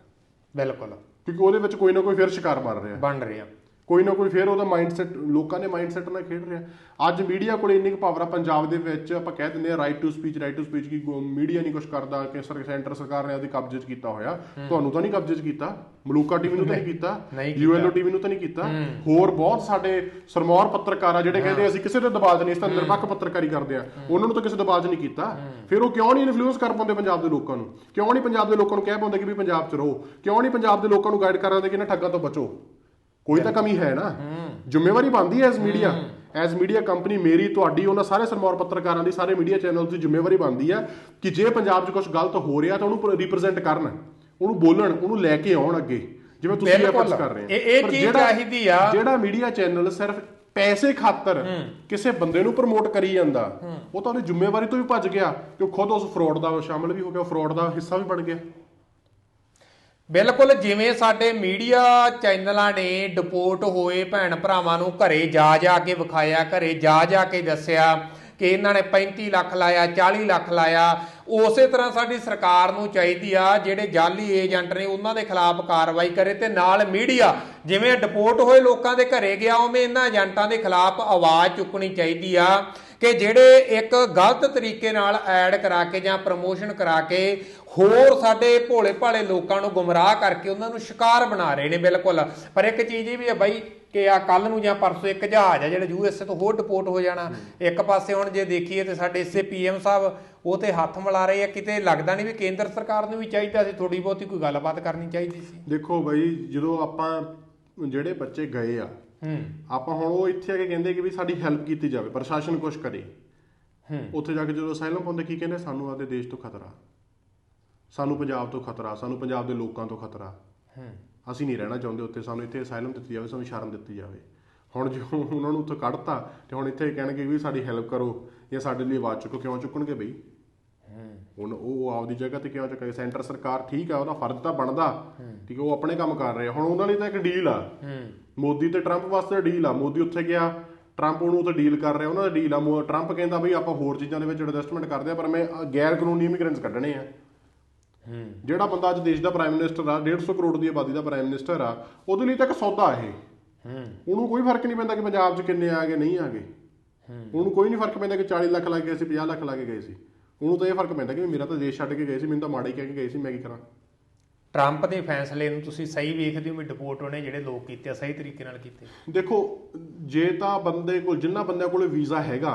ਬਿਲਕੁਲ। ਕਿਉਂਕਿ ਉਹਦੇ ਵਿੱਚ ਕੋਈ ਨਾ ਕੋਈ ਫਿਰ ਸ਼ਿਕਾਰ ਬਣ ਰਿਹਾ। ਬਣ ਰਿਹਾ। ਕੋਈ ਨਾ ਕੋਈ ਫਿਰ ਉਹਦਾ ਮਾਈਂਡਸੈਟ ਲੋਕਾਂ ਦੇ ਮਾਈਂਡਸੈਟ ਨਾਲ ਖੇਡ ਰਿਹਾ। ਅੱਜ ਮੀਡੀਆ ਕੋਲ ਇੰਨੀ ਕੁ ਪਾਵਰ ਆ ਪੰਜਾਬ ਦੇ ਵਿੱਚ ਆਪਾਂ ਕਹਿ ਦਿੰਦੇ ਆ right to speech right to speech Ki media ਨਹੀਂ ਕੁਝ ਕਰਦਾ ਕਿ ਸਰ ਸੈਂਟਰ ਸਰਕਾਰ ਨੇ ਉਹਦੇ ਕਬਜ਼ੇ 'ਚ ਕੀਤਾ ਹੋਇਆ। ਤੁਹਾਨੂੰ ਤਾਂ ਨਹੀਂ ਕਬਜ਼ੇ 'ਚ ਕੀਤਾ ਮਲੂਕਾ ਟੀਵੀ ਨੂੰ ਤਾਂ ਨਹੀਂ ਕੀਤਾ। ਯੂਐਲਓ ਟੀਵੀ ਨੂੰ ਤਾਂ ਨਹੀਂ ਕੀਤਾ। ਹੋਰ ਬਹੁਤ ਸਾਡੇ ਸਰਮੌਰ ਪੱਤਰਕਾਰ ਆ ਜਿਹੜੇ ਕਹਿੰਦੇ ਅਸੀਂ ਕਿਸੇ ਦੇ ਦਬਾਅ 'ਚ ਨਹੀਂ ਇਸ ਤਾਂ ਨਿਰਪੱਖ ਪੱਤਰਕਾਰੀ ਕਰਦੇ ਆ। ਉਹਨਾਂ ਨੂੰ ਤਾਂ ਕਿਸੇ ਦਬਾਅ 'ਚ ਨਹੀਂ ਕੀਤਾ। ਫਿਰ ਉਹ ਕਿਉਂ ਨਹੀਂ ਇਨਫਲੂਐਂਸ ਕਰ ਪਾਉਂਦੇ ਪੰਜਾਬ ਦੇ ਲੋਕਾਂ ਨੂੰ? ਕਿਉਂ ਨਹੀਂ ਪੰਜਾਬ ਦੇ ਲੋਕਾਂ ਨੂੰ ਕਹਿ ਪਾਉਂਦੇ ਕਿ ਵੀ ਪੰਜਾਬ 'ਚ ਰਹੋ? ਕਿਉਂ ਨਹੀਂ ਪੰਜਾਬ ਦੇ ਲੋਕਾਂ ਨੂੰ ਗਾਈਡ ਕਰ ਰਹੇ ਕਿ ਇਹਨਾਂ ਠੱਗਾਂ ਤੋਂ ਬਚੋ? ਕੋਈ ਤਾਂ ਕਮੀ ਹੈ ਨਾ। ਜ਼ਿੰਮੇਵਾਰੀ ਬਣਦੀ ਹੈ S media. S media company ਮੇਰੀ ਤੁਹਾਡੀ ਉਹਨਾਂ ਸਾਰੇ ਸਰਮੌਰ ਪੱਤਰਕਾਰਾਂ ਦੀ ਸਾਰੇ ਮੀਡੀਆ ਚੈਨਲ ਦੀ ਜ਼ਿੰਮੇਵਾਰੀ ਬਣਦੀ ਹੈ ਕਿ ਜੇ ਪੰਜਾਬ 'ਚ ਕੁਝ ਗਲਤ ਹੋ ਰਿਹਾ ਤਾਂ ਉਹਨੂੰ ਰਿਪਰੈਜ਼ੈਂਟ ਕਰਨ। ਉਹਨੂੰ ਬੋਲਣ ਉਹਨੂੰ ਲੈ ਕੇ ਆਉਣ ਅੱਗੇ। ਜਿਵੇਂ ਤੁਸੀਂ। ਐਫਰਟਸ ਕਰ ਰਹੇ ਹੋ। ਇਹ- ਇਹ ਚੀਜ਼ ਜਿਹੜਾ- ਚਾਹੀਦੀ ਆ। ਜਿਹੜਾ ਮੀਡੀਆ ਚੈਨਲ ਸਿਰਫ ਪੈਸੇ ਖਾਤਰ ਕਿਸੇ ਬੰਦੇ ਨੂੰ ਪ੍ਰਮੋਟ ਕਰੀ ਜਾਂਦਾ ਉਹ ਤਾਂ ਉਹਦੀ ਜ਼ਿੰਮੇਵਾਰੀ ਤੋਂ ਵੀ ਭੱਜ ਗਿਆ ਕਿ ਉਹ ਖੁਦ ਉਸ ਫਰਾਡ ਦਾ ਸ਼ਾਮਲ ਵੀ ਹੋ ਗਿਆ ਫਰਾਡ ਦਾ ਹਿੱਸਾ ਵੀ ਬਣ ਗਿਆ। ਬਿਲਕੁਲ ਜਿਵੇਂ ਸਾਡੇ ਮੀਡੀਆ ਚੈਨਲਾਂ ਨੇ ਡਿਪੋਰਟ ਹੋਏ ਭੈਣ ਭਰਾਵਾਂ ਨੂੰ ਘਰੇ ਜਾ ਜਾ ਕੇ ਵਿਖਾਇਆ, ਘਰੇ ਜਾ ਜਾ ਕੇ ਦੱਸਿਆ ਕਿ ਇਹਨਾਂ ਨੇ 35 ਲੱਖ ਲਾਇਆ 40 ਲੱਖ ਲਾਇਆ। ਉਸੇ ਤਰ੍ਹਾਂ ਸਾਡੀ ਸਰਕਾਰ ਨੂੰ ਚਾਹੀਦੀ ਆ, ਜਿਹੜੇ ਜਾਲੀ ਏਜੰਟ ਨੇ ਉਹਨਾਂ ਦੇ ਖਿਲਾਫ ਕਾਰਵਾਈ ਕਰੇ ਤੇ ਨਾਲ ਮੀਡੀਆ, ਜਿਵੇਂ ਡਿਪੋਰਟ ਹੋਏ ਲੋਕਾਂ ਦੇ ਘਰੇ ਗਿਆ, ਉਵੇਂ ਇਹਨਾਂ ਏਜੰਟਾਂ ਦੇ ਖਿਲਾਫ ਆਵਾਜ਼ ਚੁੱਕਣੀ ਚਾਹੀਦੀ ਆ ਕਿ ਜਿਹੜੇ ਇੱਕ ਗਲਤ ਤਰੀਕੇ ਨਾਲ ਐਡ ਕਰਾ ਕੇ ਜਾਂ ਪ੍ਰਮੋਸ਼ਨ ਕਰਾ ਕੇ ਹੋਰ ਸਾਡੇ ਭੋਲੇ ਭਾਲੇ ਲੋਕਾਂ ਨੂੰ ਗੁੰਮਰਾਹ ਕਰਕੇ ਉਹਨਾਂ ਨੂੰ ਸ਼ਿਕਾਰ ਬਣਾ ਰਹੇ ਨੇ ਬਿਲਕੁਲ। ਪਰ ਇੱਕ ਚੀਜ਼ ਇਹ ਵੀ ਹੈ ਬਾਈ ਕਿ ਆ ਕੱਲ ਨੂੰ ਜਾਂ ਪਰਸੋਂ ਇੱਕ ਜਹਾਜ਼ ਆ ਜਿਹੜਾ ਯੂਐਸਏ ਤੋਂ ਹੋਰ ਡਿਪੋਰਟ ਹੋ ਜਾਣਾ। ਇੱਕ ਪਾਸੇ ਹੁਣ ਜੇ ਦੇਖੀਏ ਤੇ ਸਾਡੇ ਇਸੇ ਪੀਐਮ ਸਾਹਿਬ ਉਹ ਤੇ ਹੱਥ ਮਿਲਾ ਰਹੇ ਆ। ਕਿਤੇ ਲੱਗਦਾ ਨਹੀਂ ਵੀ ਕੇਂਦਰ ਸਰਕਾਰ ਨੂੰ ਵੀ ਚਾਹੀਦਾ ਸੀ ਥੋੜੀ ਬਹੁਤੀ ਕੋਈ ਗੱਲਬਾਤ ਕਰਨੀ ਚਾਹੀਦੀ ਸੀ। ਦੇਖੋ ਬਾਈ ਜਦੋਂ ਆਪਾਂ ਜਿਹੜੇ ਬੱਚੇ ਗਏ ਆ ਹੂੰ। ਆਪਾਂ ਹੁਣ ਉਹ ਇੱਥੇ ਆ ਕੇ ਕਹਿੰਦੇ ਕਿ ਵੀ ਸਾਡੀ ਹੈਲਪ ਕੀਤੀ ਜਾਵੇ ਪ੍ਰਸ਼ਾਸਨ ਕੁਝ ਕਰੇ। ਹੂੰ। ਉੱਥੇ ਜਾ ਕੇ ਜਦੋਂ ਅਸਾਈਲਮ ਪਾਉਂਦੇ ਕੀ ਕਹਿੰਦੇ? ਸਾਨੂੰ ਆਪਦੇ ਦੇਸ਼ ਤੋਂ ਖਤਰਾ। ਸਾਨੂੰ ਪੰਜਾਬ ਤੋਂ ਖਤਰਾ ਸਾਨੂੰ ਪੰਜਾਬ ਦੇ ਲੋਕਾਂ ਤੋਂ ਖਤਰਾ। ਹੂੰ। ਅਸੀਂ ਨਹੀਂ ਰਹਿਣਾ ਚਾਹੁੰਦੇ ਉੱਥੇ ਸਾਨੂੰ ਇੱਥੇ ਅਸਾਈਲਮ ਦਿੱਤੀ ਜਾਵੇ ਸਾਨੂੰ ਸ਼ਰਨ ਦਿੱਤੀ ਜਾਵੇ। ਹੁਣ ਜੋ ਉਹਨਾਂ ਨੂੰ ਉੱਥੋਂ ਕੱਢਤਾ ਤੇ ਹੁਣ ਇੱਥੇ ਕਹਿਣਗੇ ਵੀ ਸਾਡੀ ਹੈਲਪ ਕਰੋ ਜਾਂ ਸਾਡੇ ਲਈ ਆਵਾਜ਼ ਚੁੱਕੋ ਕਿਉਂ ਚੁੱਕਣਗੇ ਬਈ? ਹੁਣ ਉਹ ਆਪਦੀ ਜਗ੍ਹਾ ਤੇ ਕਿਉਂ ਚੱਕੇ ਸੈਂਟਰ ਸਰਕਾਰ ਠੀਕ ਆ ਉਹਦਾ ਫਰਜ਼ ਤਾਂ ਬਣਦਾ। ਠੀਕ ਉਹ ਆਪਣੇ ਕੰਮ ਕਰ ਰਹੇ। ਹੁਣ ਉਹਨਾਂ ਲਈ ਤਾਂ ਇੱਕ ਡੀਲ ਆ। ਮੋਦੀ ਤੇ ਟਰੰਪ ਵਾਸਤੇ ਡੀਲ ਆ। ਮੋਦੀ ਉੱਥੇ ਗਿਆ ਟਰੰਪ ਉਹਨੂੰ ਉੱਥੇ ਡੀਲ ਕਰ ਰਿਹਾ ਉਹਨਾਂ ਦਾ ਡੀਲ ਆ। ਟਰੰਪ ਕਹਿੰਦਾ ਬਈ ਆਪਾਂ ਹੋਰ ਚੀਜ਼ਾਂ ਦੇ ਵਿੱਚ ਇਨਵੈਸਟਮੈਂਟ ਕਰਦੇ ਆ ਪਰ ਮੈਂ ਗੈਰ ਕਾਨੂੰਨੀ ਇਮੀਗ੍ਰੈਂਟਸ ਕੱਢਣੇ ਆ। ਜਿਹੜਾ ਬੰਦਾ ਅੱਜ ਦੇਸ਼ ਦਾ ਪ੍ਰਾਈਮ ਮਿਨਿਸਟਰ ਆ 150 ਕਰੋੜ ਦੀ ਆਬਾਦੀ ਦਾ ਪ੍ਰਾਈਮ ਮਿਨਿਸਟਰ ਆ ਉਹਦੇ ਲਈ ਤਾਂ ਇੱਕ ਸੌਦਾ ਇਹ। ਉਹਨੂੰ ਕੋਈ ਫ਼ਰਕ ਨਹੀਂ ਪੈਂਦਾ ਕਿ ਪੰਜਾਬ 'ਚ ਕਿੰਨੇ ਆ ਗਏ ਨਹੀਂ ਆ ਗਏ। ਉਹਨੂੰ ਕੋਈ ਨਹੀਂ ਫ਼ਰਕ ਪੈਂਦਾ ਕਿ 40 ਲੱਖ ਲੱਗ ਗਏ ਸੀ 50 ਲੱਖ ਲੱਗ ਗਏ ਸੀ। ਉਹਨੂੰ ਤਾਂ ਇਹ ਫ਼ਰਕ ਪੈਂਦਾ ਕਿ ਮੇਰਾ ਤਾਂ ਦੇਸ਼ ਛੱਡ ਕੇ ਗਏ ਸੀ ਮੈਨੂੰ ਤਾਂ ਮਾੜਾ ਹੀ ਕਹਿ ਕੇ ਗਏ ਸੀ ਮੈਂ ਕੀ ਕਰਾਂ? ਟਰੰਪ ਦੇ ਫੈਸਲੇ ਨੂੰ ਤੁਸੀਂ ਸਹੀ ਵੇਖਦੇ ਹੋ ਵੀ ਡਿਪੋਰਟ ਉਹਨੇ ਜਿਹੜੇ ਲੋਕ ਕੀਤੇ ਆ ਸਹੀ ਤਰੀਕੇ ਨਾਲ ਕੀਤੇ? ਦੇਖੋ ਜੇ ਤਾਂ ਬੰਦੇ ਕੋਲ ਜਿੰਨਾ ਬੰਦਿਆਂ ਕੋਲ ਵੀਜ਼ਾ ਹੈਗਾ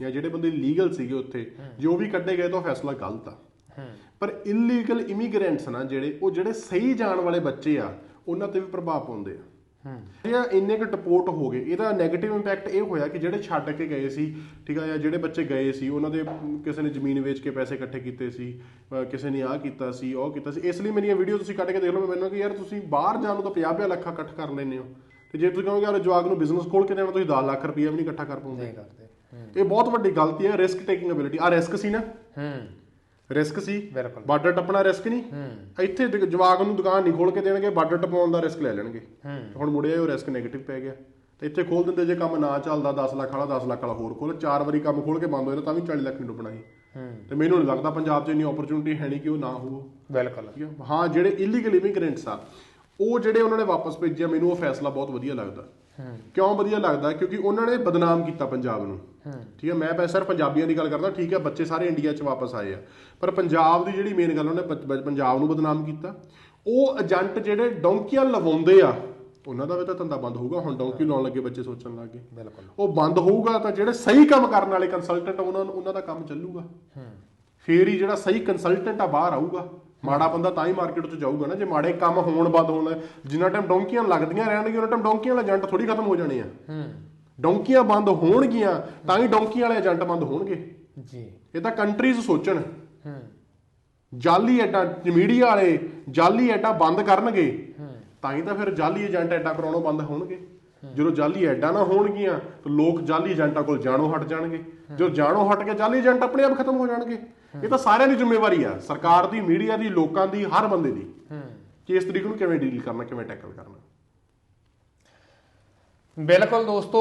ਜਾਂ ਜਿਹੜੇ ਬੰਦੇ ਲੀਗਲ ਸੀਗੇ ਉੱਥੇ ਜੇ ਉਹ ਵੀ ਕੱਢੇ ਗਏ ਤਾਂ ਫੈਸਲਾ ਗਲਤ ਆ। ਪਰ ਇਲੀਗਲ ਇਮੀਗ੍ਰੈਂਟਸ ਨਾ ਜਿਹੜੇ ਉਹ ਜਿਹੜੇ ਸਹੀ ਜਾਣ ਵਾਲੇ ਬੱਚੇ ਆ ਉਹਨਾਂ ਤੇ ਵੀ ਪ੍ਰਭਾਵ ਪਾਉਂਦੇ ਆ। ਇਹ ਇੰਨੇ ਕੁ ਡਿਪੋਰਟ ਹੋ ਗਏ। ਇਹਦਾ 네ਗੇਟਿਵ ਇੰਪੈਕਟ ਇਹ ਹੋਇਆ ਕਿ ਜਿਹੜੇ ਛੱਡ ਕੇ ਗਏ ਸੀ ਠੀਕ ਆ ਜਾਂ ਜਿਹੜੇ ਬੱਚੇ ਗਏ ਸੀ ਉਹਨਾਂ ਦੇ ਕਿਸੇ ਨੇ ਜ਼ਮੀਨ ਵੇਚ ਕੇ ਪੈਸੇ ਇਕੱਠੇ ਕੀਤੇ ਸੀ ਕਿਸੇ ਨੇ ਆਹ ਕੀਤਾ ਸੀ ਉਹ ਕੀਤਾ ਸੀ। ਇਸ ਲਈ ਮੇਰੀਆਂ ਵੀਡੀਓ ਤੁਸੀਂ ਕੱਢ ਕੇ ਦੇਖ ਲਓ ਮੈਨੂੰ ਕਿ ਯਾਰ ਤੁਸੀਂ ਬਾਹਰ ਜਾਣ ਨੂੰ ਤਾਂ 50 ਲੱਖ ਇਕੱਠ ਕਰ ਲੈਂਦੇ ਹੋ। ਤੇ ਜੇ ਤੁਸੀਂ ਕਹੋਗੇ ਯਾਰ ਜਵਾਗ ਨੂੰ ਬਿਜ਼ਨਸ ਖੋਲ ਕੇ ਦੇਣਾ ਤੁਸੀਂ 10 ਲੱਖ ਰੁਪਏ ਵੀ ਨਹੀਂ ਇਕੱਠਾ ਕਰ ਪਾਉਂਦੇ। ਇਹ ਬਹੁਤ ਵੱਡੀ ਗਲਤੀ ਹੈ ਰਿਸਕ ਟੇਕਿੰਗ ਐਬਿਲਿਟੀ ਆ ਰਿਸਕ ਸੀ ਨਾ? ਹੂੰ। ਰਿਸਕ ਸੀ? ਬਿਲਕੁਲ। ਬਾਰਡਰ ਟੱਪਣਾ ਰਿਸਕ ਨਹੀਂ? ਇੱਥੇ ਜਵਾਕ ਨੂੰ ਦੁਕਾਨ ਨਹੀਂ ਖੋਲ ਕੇ ਦੇਣਗੇ ਬਾਰਡਰ ਟਪਾਉਣ ਦਾ ਰਿਸਕ ਲੈ ਲੈਣਗੇ। ਹੁਣ ਮੁੜਿਆ ਉਹ ਰਿਸਕ 네ਗੇਟਿਵ ਪੈ ਗਿਆ। ਤੇ ਇੱਥੇ ਖੋਲ ਦਿੰਦੇ ਜੇ ਕੰਮ ਨਾ ਚੱਲਦਾ 10 ਲੱਖ ਵਾਲਾ 10 ਲੱਖ ਵਾਲਾ ਹੋਰ ਖੋਲ ਚਾਰ ਵਾਰੀ ਕੰਮ ਖੋਲ ਕੇ ਬੰਦ ਹੋ ਜਾਂਦਾ ਤਾਂ ਵੀ 40 ਲੱਖ ਨਹੀਂ ਡੁੱਬਣਾ ਸੀ ਤੇ ਮੈਨੂੰ ਨਹੀਂ ਲੱਗਦਾ ਪੰਜਾਬ 'ਚ ਇੰਨੀ ਓਪਰਚੁਨਿਟੀ ਹੈ ਨਹੀਂ ਕਿ ਉਹ ਨਾ ਹੋਊ ਬਿਲਕੁਲ। ਹਾਂ ਜਿਹੜੇ ਇਲੀਗਲ ਇਮੀਗ੍ਰੈਂਟਸ ਆ ਉਹ ਜਿਹੜੇ ਉਹਨਾਂ ਨੇ ਵਾਪਸ ਭੇਜਿਆ ਮੈਨੂੰ ਉਹ ਫੈਸਲਾ ਬਹੁਤ ਵਧੀਆ ਲੱਗਦਾ। ਕਿਉਂ ਵਧੀਆ ਲੱਗਦਾ? ਕਿਉਂਕਿ ਉਹਨਾਂ ਨੇ ਬਦਨਾਮ ਕੀਤਾ ਪੰਜਾਬ ਨੂੰ। ਠੀਕ ਹੈ ਮੈਂ ਪੈ ਸਰ ਪੰਜਾਬੀਆਂ ਦੀ ਗੱਲ ਕਰਦਾ ਠੀਕ ਹੈ ਬੱਚੇ ਸਾਰੇ ਇੰਡੀਆ 'ਚ ਵਾਪਸ ਆਏ ਆ। ਪਰ ਪੰਜਾਬ ਦੀ ਜਿਹੜੀ ਮੇਨ ਗੱਲ ਉਹਨੇ ਪੰਜਾਬ ਨੂੰ ਬਦਨਾਮ ਕੀਤਾ। ਉਹ ਏਜੰਟ ਜਿਹੜੇ ਡੌਂਕੀਆਂ ਲਵਾਉਂਦੇ ਆ ਉਹਨਾਂ ਦਾ ਵੀ ਤਾਂ ਧੰਦਾ ਬੰਦ ਹੋਊਗਾ ਹੁਣ ਡੌਂਕੀ ਲਾਉਣ ਲੱਗੇ ਬੱਚੇ ਸੋਚਣ ਲੱਗੇ ਬਿਲਕੁਲ। ਉਹ ਬੰਦ ਹੋਊਗਾ ਤਾਂ ਜਿਹੜੇ ਸਹੀ ਕੰਮ ਕਰਨ ਵਾਲੇ ਕੰਸਲਟੈਂਟ ਉਹਨਾਂ ਨੂੰ ਉਹਨਾਂ ਦਾ ਕੰਮ ਚੱਲੂਗਾ। ਫੇਰ ਹੀ ਜਿਹੜਾ ਸਹੀ ਕੰਸਲਟੈਂਟ ਆ ਬਾਹਰ ਆਊਗਾ। ਮਾੜਾ ਬੰਦਾ ਤਾਂ ਹੀ ਮਾਰਕੀਟ 'ਚ ਜਾਊਗਾ ਨਾ ਜੇ ਮਾੜੇ ਕੰਮ ਹੋਣ ਬੰਦ ਹੋਣ ਜਿੰਨਾ ਟਾਈਮ ਡੌਂਕੀਆਂ ਲੱਗਦੀਆਂ ਰਹਿਣਗੀਆਂ ਉਹਨਾਂ ਟਾਈਮ ਡੌਂਕੀਆਂ ਵਾਲੇ ਏਜੰਟ ਥੋੜੀ ਖਤਮ ਹੋ ਜਾਣੇ ਆ। ਡੌਂਕੀਆਂ ਬੰਦ ਹੋਣਗੀਆਂ ਤਾਂ ਹੀ ਡੌਂਕੀਆਂ ਵਾਲੇ ਏਜੰਟ ਬੰਦ ਹੋਣਗੇ। ਜੀ। ਇਹ ਤਾਂ ਕੰਟਰੀਜ਼ ਸੋਚਣ। ਹੂੰ। ਜਾਲੀ ਐਡਾ ਮੀਡੀਆ ਵਾਲੇ ਜਾਲੀ ਐਡਾ ਬੰਦ ਕਰਨਗੇ ਤਾਂ ਹੀ ਤਾਂ ਫਿਰ ਜਾਲੀ ਏਜੰਟ ਐਡਾ ਕਰਾਉਣੋਂ ਬੰਦ ਹੋਣਗੇ। ਜਦੋਂ ਜਾਲੀ ਐਡਾ ਨਾ ਹੋਣਗੀਆਂ ਤਾਂ ਲੋਕ ਜਾਲੀ ਏਜੰਟਾਂ ਕੋਲ ਜਾਣੋਂ ਹਟ ਜਾਣਗੇ। ਜਦੋਂ ਜਾਣੋਂ ਹਟ ਕੇ ਜਾਲੀ ਏਜੰਟ ਆਪਣੇ ਆਪ ਖਤਮ ਹੋ ਜਾਣਗੇ। ਇਹ ਤਾਂ ਸਾਰਿਆਂ ਦੀ ਜ਼ਿੰਮੇਵਾਰੀ ਆ। ਸਰਕਾਰ ਦੀ ਮੀਡੀਆ ਦੀ ਲੋਕਾਂ ਦੀ ਹਰ ਬੰਦੇ ਦੀ। ਹੂੰ। ਕਿ ਇਸ ਤਰੀਕ ਨੂੰ ਕਿਵੇਂ ਡੀਲ ਕਰਨਾ ਕਿਵੇਂ ਟੈਕਲ ਕਰਨਾ। ਬਿਲਕੁਲ ਦੋਸਤੋ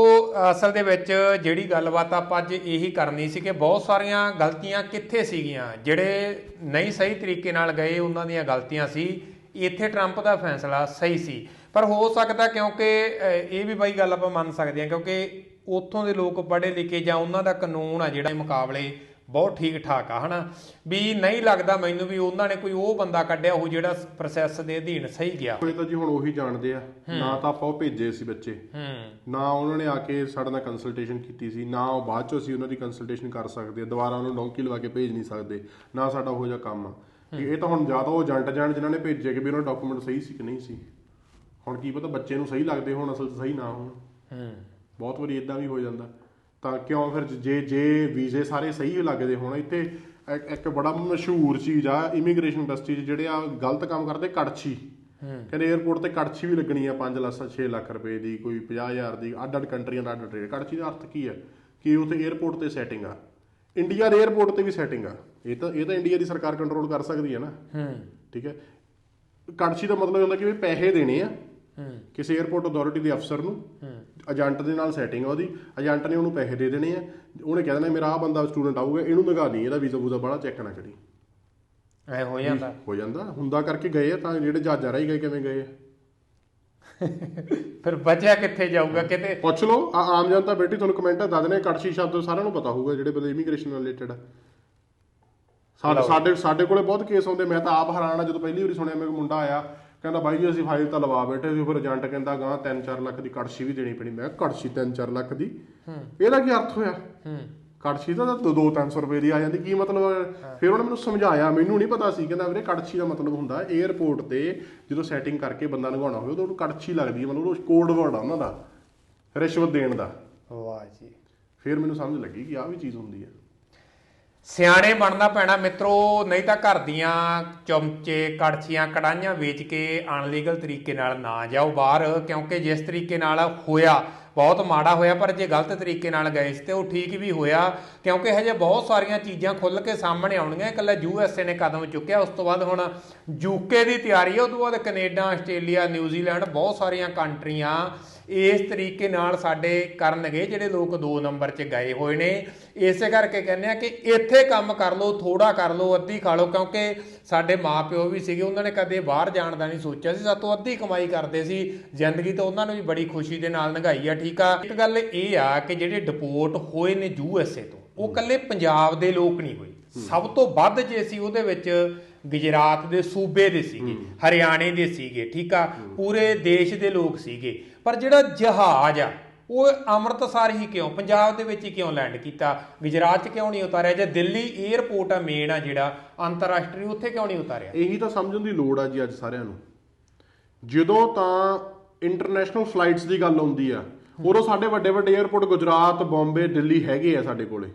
ਅਸਲ ਦੇ ਵਿੱਚ ਜਿਹੜੀ ਗੱਲਬਾਤ ਆਪਾਂ ਅੱਜ ਇਹੀ ਕਰਨੀ ਸੀ ਕਿ ਬਹੁਤ ਸਾਰੀਆਂ ਗਲਤੀਆਂ ਕਿੱਥੇ ਸੀਗੀਆਂ ਜਿਹੜੇ ਨਹੀਂ ਸਹੀ ਤਰੀਕੇ ਨਾਲ ਗਏ ਉਹਨਾਂ ਦੀਆਂ ਗਲਤੀਆਂ ਸੀ। ਇੱਥੇ ਟਰੰਪ ਦਾ ਫੈਸਲਾ ਸਹੀ ਸੀ। ਪਰ ਹੋ ਸਕਦਾ ਕਿਉਂਕਿ ਇਹ ਵੀ ਬਾਈ ਗੱਲ ਆਪਾਂ ਮੰਨ ਸਕਦੇ ਹਾਂ ਕਿਉਂਕਿ ਉੱਥੋਂ ਦੇ ਲੋਕ ਪੜ੍ਹੇ ਲਿਖੇ ਜਾਂ ਉਹਨਾਂ ਦਾ ਕਾਨੂੰਨ ਆ ਜਿਹੜਾ ਮੁਕਾਬਲੇ ਬਹੁਤ ਠੀਕ ਠਾਕ ਆ ਹਨਾ? ਵੀ ਨਹੀਂ ਲੱਗਦਾ ਮੈਨੂੰ ਵੀ ਉਹਨਾਂ ਨੇ ਕੋਈ ਉਹ ਬੰਦਾ ਕੱਢਿਆ ਉਹ ਜਿਹੜਾ ਪ੍ਰੋਸੈਸ ਦੇ ਅਧੀਨ ਸਹੀ ਗਿਆ। ਇਹ ਤਾਂ ਜੀ ਹੁਣ ਉਹੀ ਜਾਣਦੇ ਆ ਨਾ ਤਾਂ ਆਪਾਂ ਉਹ ਭੇਜੇ ਸੀ ਬੱਚੇ। ਹੂੰ। ਨਾ ਉਹਨਾਂ ਨੇ ਆ ਕੇ ਸਾਡੇ ਨਾਲ ਕੰਸਲਟੇਸ਼ਨ ਕੀਤੀ ਸੀ ਨਾ ਉਹ ਬਾਅਦ ਚੋਂ ਅਸੀਂ ਉਹਨਾਂ ਦੀ ਕੰਸਲਟੇਸ਼ਨ ਕਰ ਸਕਦੇ ਆ ਦੁਬਾਰਾ ਉਹਨੂੰ ਡੌਂਕੀ ਲਵਾ ਕੇ ਭੇਜ ਨਹੀਂ ਸਕਦੇ ਨਾ ਸਾਡਾ ਉਹ ਜਿਹਾ ਕੰਮ ਆ। ਇਹ ਤਾਂ ਹੁਣ ਜਾਂ ਤਾਂ ਉਹ ਏਜੰਟ ਜਾਣ ਜਿਨ੍ਹਾਂ ਨੇ ਭੇਜੇ ਕਿ ਵੀ ਉਹਨਾਂ ਦਾ ਡਾਕੂਮੈਂਟ ਸਹੀ ਸੀ ਕਿ ਨਹੀਂ ਸੀ। ਹੁਣ ਕੀ ਪਤਾ ਬੱਚੇ ਨੂੰ ਸਹੀ ਲੱਗਦੇ ਹੋਣ ਅਸਲ 'ਚ ਸਹੀ ਨਾ ਹੋਣ। ਹੂੰ। ਬਹੁਤ ਵਾਰੀ ਇਦਾਂ ਵੀ ਹੋ ਜਾਂਦਾ। ਤਾਂ ਕਿਉਂ ਫਿਰ ਜੇ ਜੇ ਵੀਜ਼ੇ ਸਾਰੇ ਸਹੀ ਲੱਗਦੇ ਹੋਣ ਇੱਥੇ ਇੱਕ ਬੜਾ ਮਸ਼ਹੂਰ ਚੀਜ਼ ਆ ਇਮੀਗ੍ਰੇਸ਼ਨ ਇੰਡਸਟਰੀ 'ਚ ਜਿਹੜੇ ਆ ਗਲਤ ਕੰਮ ਕਰਦੇ ਕੜਛੀ। ਕਹਿੰਦੇ 에어ਪੋਰਟ ਤੇ ਕੜਛੀ ਵੀ ਲੱਗਣੀ ਆ 5 ਲੱਖ 6 ਲੱਖ ਰੁਪਏ ਦੀ ਕੋਈ 50000 ਦੀ ਅੱਡ ਅੱਡ ਕੰਟਰੀਆਂ ਦਾ ਅੱਡ ਰੇਟ। ਕੜਛੀ ਦਾ ਅਰਥ ਕੀ ਹੈ ਕਿ ਉੱਥੇ 에어ਪੋਰਟ ਤੇ ਸੈਟਿੰਗ ਆ। ਇੰਡੀਆ ਦੇ 에어ਪੋਰਟ ਤੇ ਵੀ ਸੈਟਿੰਗ ਆ। ਇਹ ਤਾਂ ਇਹ ਤਾਂ ਇੰਡੀਆ ਦੀ ਸਰਕਾਰ ਕੰਟਰੋਲ ਕਰ ਸਕਦੀ ਹੈ ਨਾ। ਠੀਕ ਹੈ? ਕੜਛੀ ਦਾ ਮਤਲਬ ਹੁੰਦਾ ਕਿ ਵੀ ਪੈਸੇ ਦੇਣੇ ਆ ਕਿਸੇ 에어ਪੋਰਟ ਅਥਾਰਟੀ ਦੇ ਅਫਸਰ ਨੂੰ। ਏਜੰਟ ਦੇ ਨਾਲ ਸੈਟਿੰਗ ਆ ਉਹਦੀ। ਏਜੰਟ ਨੇ ਉਹਨੂੰ ਪੈਸੇ ਦੇ ਦੇਣੇ ਆ। ਉਹਨੇ ਕਹਿ ਦੇਣਾ ਮੇਰਾ ਆ ਬੰਦਾ ਸਟੂਡੈਂਟ ਆਊਗਾ ਇਹਨੂੰ ਲਗਾ ਨਹੀਂ ਇਹਦਾ ਵੀਜ਼ਾ ਵੂਜ਼ਾ ਬੜਾ ਚੈੱਕ ਨਾ ਕਰੀ। ਐ ਹੋ ਜਾਂਦਾ। ਹੋ ਜਾਂਦਾ। ਹੁੰਦਾ ਕਰਕੇ ਗਏ ਆ ਤਾਂ ਜਿਹੜੇ ਜਹਾਜ਼ਾਂ ਰਾਹੀਂ ਗਏ ਕਿਵੇਂ ਗਏ [laughs] ਫਿਰ ਬਚਿਆ ਕਿੱਥੇ ਜਾਊਗਾ? ਕਿਤੇ ਪੁੱਛ ਲਓ। ਆ ਆਮ ਜਨਤਾ ਬੇਟੀ ਤੁਹਾਨੂੰ ਕਮੈਂਟਾਂ ਦੱਸ ਦੇਣੇ ਕੜਛੀ ਸ਼ਬਦ ਸਾਰਿਆਂ ਨੂੰ ਪਤਾ ਹੋਊਗਾ ਜਿਹੜੇ ਬੰਦੇ ਇਮੀਗ੍ਰੇਸ਼ਨ ਨਾਲ ਰਿਲੇਟਡ ਆ। ਸਾਡੇ ਸਾਡੇ ਕੋਲੇ ਬਹੁਤ ਕੇਸ ਆਉਂਦੇ। ਮੈਂ ਤਾਂ ਆਪ ਹੈਰਾਨ ਆ ਜਦੋਂ ਪਹਿਲੀ ਵਾਰੀ ਸੁਣਿਆ ਮੇਰੇ ਮੁੰਡਾ ਆਇਆ। ਕਹਿੰਦਾ ਬਾਈ ਜੀ ਅਸੀਂ ਫਾਈਲ ਤਾਂ ਲਵਾ ਬੈਠੇ ਸੀ ਫਿਰ ਏਜੰਟ ਕਹਿੰਦਾ ਗਾਂ 3-4 ਲੱਖ ਦੀ ਕੜਛੀ ਵੀ ਦੇਣੀ ਪੈਣੀ। ਮੈਂ ਕੜਛੀ 3-4 ਲੱਖ ਦੀ? ਇਹਦਾ ਕੀ ਅਰਥ ਹੋਇਆ? ਹੂੰ। ਕੜਛੀ ਤਾਂ 2-300 ਰੁਪਏ ਦੀ ਆ ਜਾਂਦੀ ਕੀ ਮਤਲਬ? ਫਿਰ ਉਹਨੇ ਮੈਨੂੰ ਸਮਝਾਇਆ ਮੈਨੂੰ ਨਹੀਂ ਪਤਾ ਸੀ ਕਹਿੰਦਾ ਵੀਰੇ ਕੜਛੀ ਦਾ ਮਤਲਬ ਹੁੰਦਾ 에어ਪੋਰਟ ਤੇ ਜਦੋਂ ਸੈਟਿੰਗ ਕਰਕੇ ਬੰਦਾ ਲੰਘਾਉਣਾ ਹੋਵੇ ਉਦੋਂ ਉਹਨੂੰ ਕੜਛੀ ਲੱਗਦੀ ਹੈ ਮਤਲਬ ਉਹ ਕੋਡ ਵਰਡ ਆ ਉਹਨਾਂ ਦਾ ਰਿਸ਼ਵਤ ਦੇਣ ਦਾ। ਵਾਹ ਜੀ। ਫਿਰ ਮੈਨੂੰ ਸਮਝ ਲੱਗੀ ਕਿ ਆਹ ਵੀ ਚੀਜ਼ ਹੁੰਦੀ ਹੈ। ਸਿਆਣੇ ਬਣਨਾ ਪੈਣਾ ਮਿੱਤਰੋ, ਨਹੀਂ ਤਾਂ ਘਰ ਦੀਆਂ ਚਮਚੇ, ਕੜਛੀਆਂ ਕੜਾਈਆਂ ਵੇਚ ਕੇ ਅਨਲੀਗਲ ਤਰੀਕੇ ਨਾਲ ਨਾ ਜਾਓ ਬਾਹਰ, ਕਿਉਂਕਿ ਜਿਸ ਤਰੀਕੇ ਨਾਲ ਹੋਇਆ, ਬਹੁਤ ਮਾੜਾ ਹੋਇਆ, ਪਰ ਜੇ ਗਲਤ ਤਰੀਕੇ ਨਾਲ ਗਏ ਸੀ ਤੇ ਉਹ ਠੀਕ ਵੀ ਹੋਇਆ, ਕਿਉਂਕਿ ਹਜੇ ਬਹੁਤ ਸਾਰੀਆਂ ਚੀਜ਼ਾਂ ਖੁੱਲ ਕੇ ਸਾਹਮਣੇ ਆਉਣਗੀਆਂ। ਇਕੱਲਾ ਯੂਐਸਏ ਨੇ ਕਦਮ ਚੁੱਕਿਆ, ਉਸ ਤੋਂ ਬਾਅਦ ਹੁਣ ਯੂਕੇ ਦੀ ਤਿਆਰੀ ਹੈ ਉਸ ਤੋਂ ਬਾਅਦ ਕੈਨੇਡਾ, ਆਸਟ੍ਰੇਲੀਆ, ਨਿਊਜ਼ੀਲੈਂਡ, ਬਹੁਤ ਸਾਰੀਆਂ ਕੰਟਰੀਆਂ ਇਸ ਤਰੀਕੇ ਨਾਲ ਸਾਡੇ ਕਰਨਗੇ ਜਿਹੜੇ ਲੋਕ 2 ਨੰਬਰ 'ਚ ਗਏ ਹੋਏ ਨੇ। ਇਸੇ ਕਰਕੇ ਕਹਿੰਦੇ ਆ ਕਿ ਇੱਥੇ ਕੰਮ ਕਰ ਲਓ ਥੋੜਾ ਕਰ ਲਓ ਅੱਧੀ ਖਾ ਲਓ ਕਿਉਂਕਿ ਸਾਡੇ ਮਾਪਿਓ ਵੀ ਸੀਗੇ ਉਹਨਾਂ ਨੇ ਕਦੇ ਬਾਹਰ ਜਾਣ ਦਾ ਨਹੀਂ ਸੋਚਿਆ ਸੀ। ਸਾਤੋਂ ਅੱਧੀ ਕਮਾਈ ਕਰਦੇ ਸੀ। ਜ਼ਿੰਦਗੀ ਤਾਂ ਉਹਨਾਂ ਨੇ ਵੀ ਬੜੀ ਖੁਸ਼ੀ ਦੇ ਨਾਲ ਲੰਘਾਈ ਆ ਠੀਕ ਆ? ਇੱਕ ਗੱਲ ਇਹ ਆ ਕਿ ਜਿਹੜੇ ਡਿਪੋਰਟ ਹੋਏ ਨੇ ਯੂਐਸਏ ਤੋਂ ਉਹ ਕੱਲੇ ਪੰਜਾਬ ਦੇ ਲੋਕ ਨਹੀਂ ਹੋਏ। ਸਭ ਤੋਂ ਵੱਧ ਜੇ ਅਸੀਂ ਉਹਦੇ ਵਿੱਚ ਗੁਜਰਾਤ ਦੇ ਸੂਬੇ ਦੇ ਸੀਗੇ ਹਰਿਆਣੇ ਦੇ ਸੀਗੇ ਠੀਕ ਆ? ਪੂਰੇ ਦੇਸ਼ ਦੇ ਲੋਕ ਸੀਗੇ। ਪਰ ਜਿਹੜਾ ਜਹਾਜ਼ ਆ ਉਹ ਅੰਮ੍ਰਿਤਸਰ ਹੀ ਕਿਉਂ ਪੰਜਾਬ ਦੇ ਵਿੱਚ ਹੀ ਕਿਉਂ ਲੈਂਡ ਕੀਤਾ? ਗੁਜਰਾਤ 'ਚ ਕਿਉਂ ਨਹੀਂ ਉਤਾਰਿਆ? ਜਾਂ ਦਿੱਲੀ 에ਅਰਪੋਰਟ ਆ ਮੇਨ ਆ ਜਿਹੜਾ ਅੰਤਰਰਾਸ਼ਟਰੀ ਉੱਥੇ ਕਿਉਂ ਨਹੀਂ ਉਤਾਰਿਆ? ਇਹੀ ਤਾਂ ਸਮਝਣ ਦੀ ਲੋੜ ਆ ਜੀ ਅੱਜ ਸਾਰਿਆਂ ਨੂੰ। ਜਦੋਂ ਤਾਂ ਇੰਟਰਨੈਸ਼ਨਲ ਫਲਾਈਟਸ ਦੀ ਗੱਲ ਆਉਂਦੀ ਆ ਉਦੋਂ ਸਾਡੇ ਵੱਡੇ ਵੱਡੇ 에ਅਰਪੋਰਟ ਗੁਜਰਾਤ ਬੰਬੇ ਦਿੱਲੀ ਹੈਗੇ ਆ ਸਾਡੇ ਕੋਲੇ।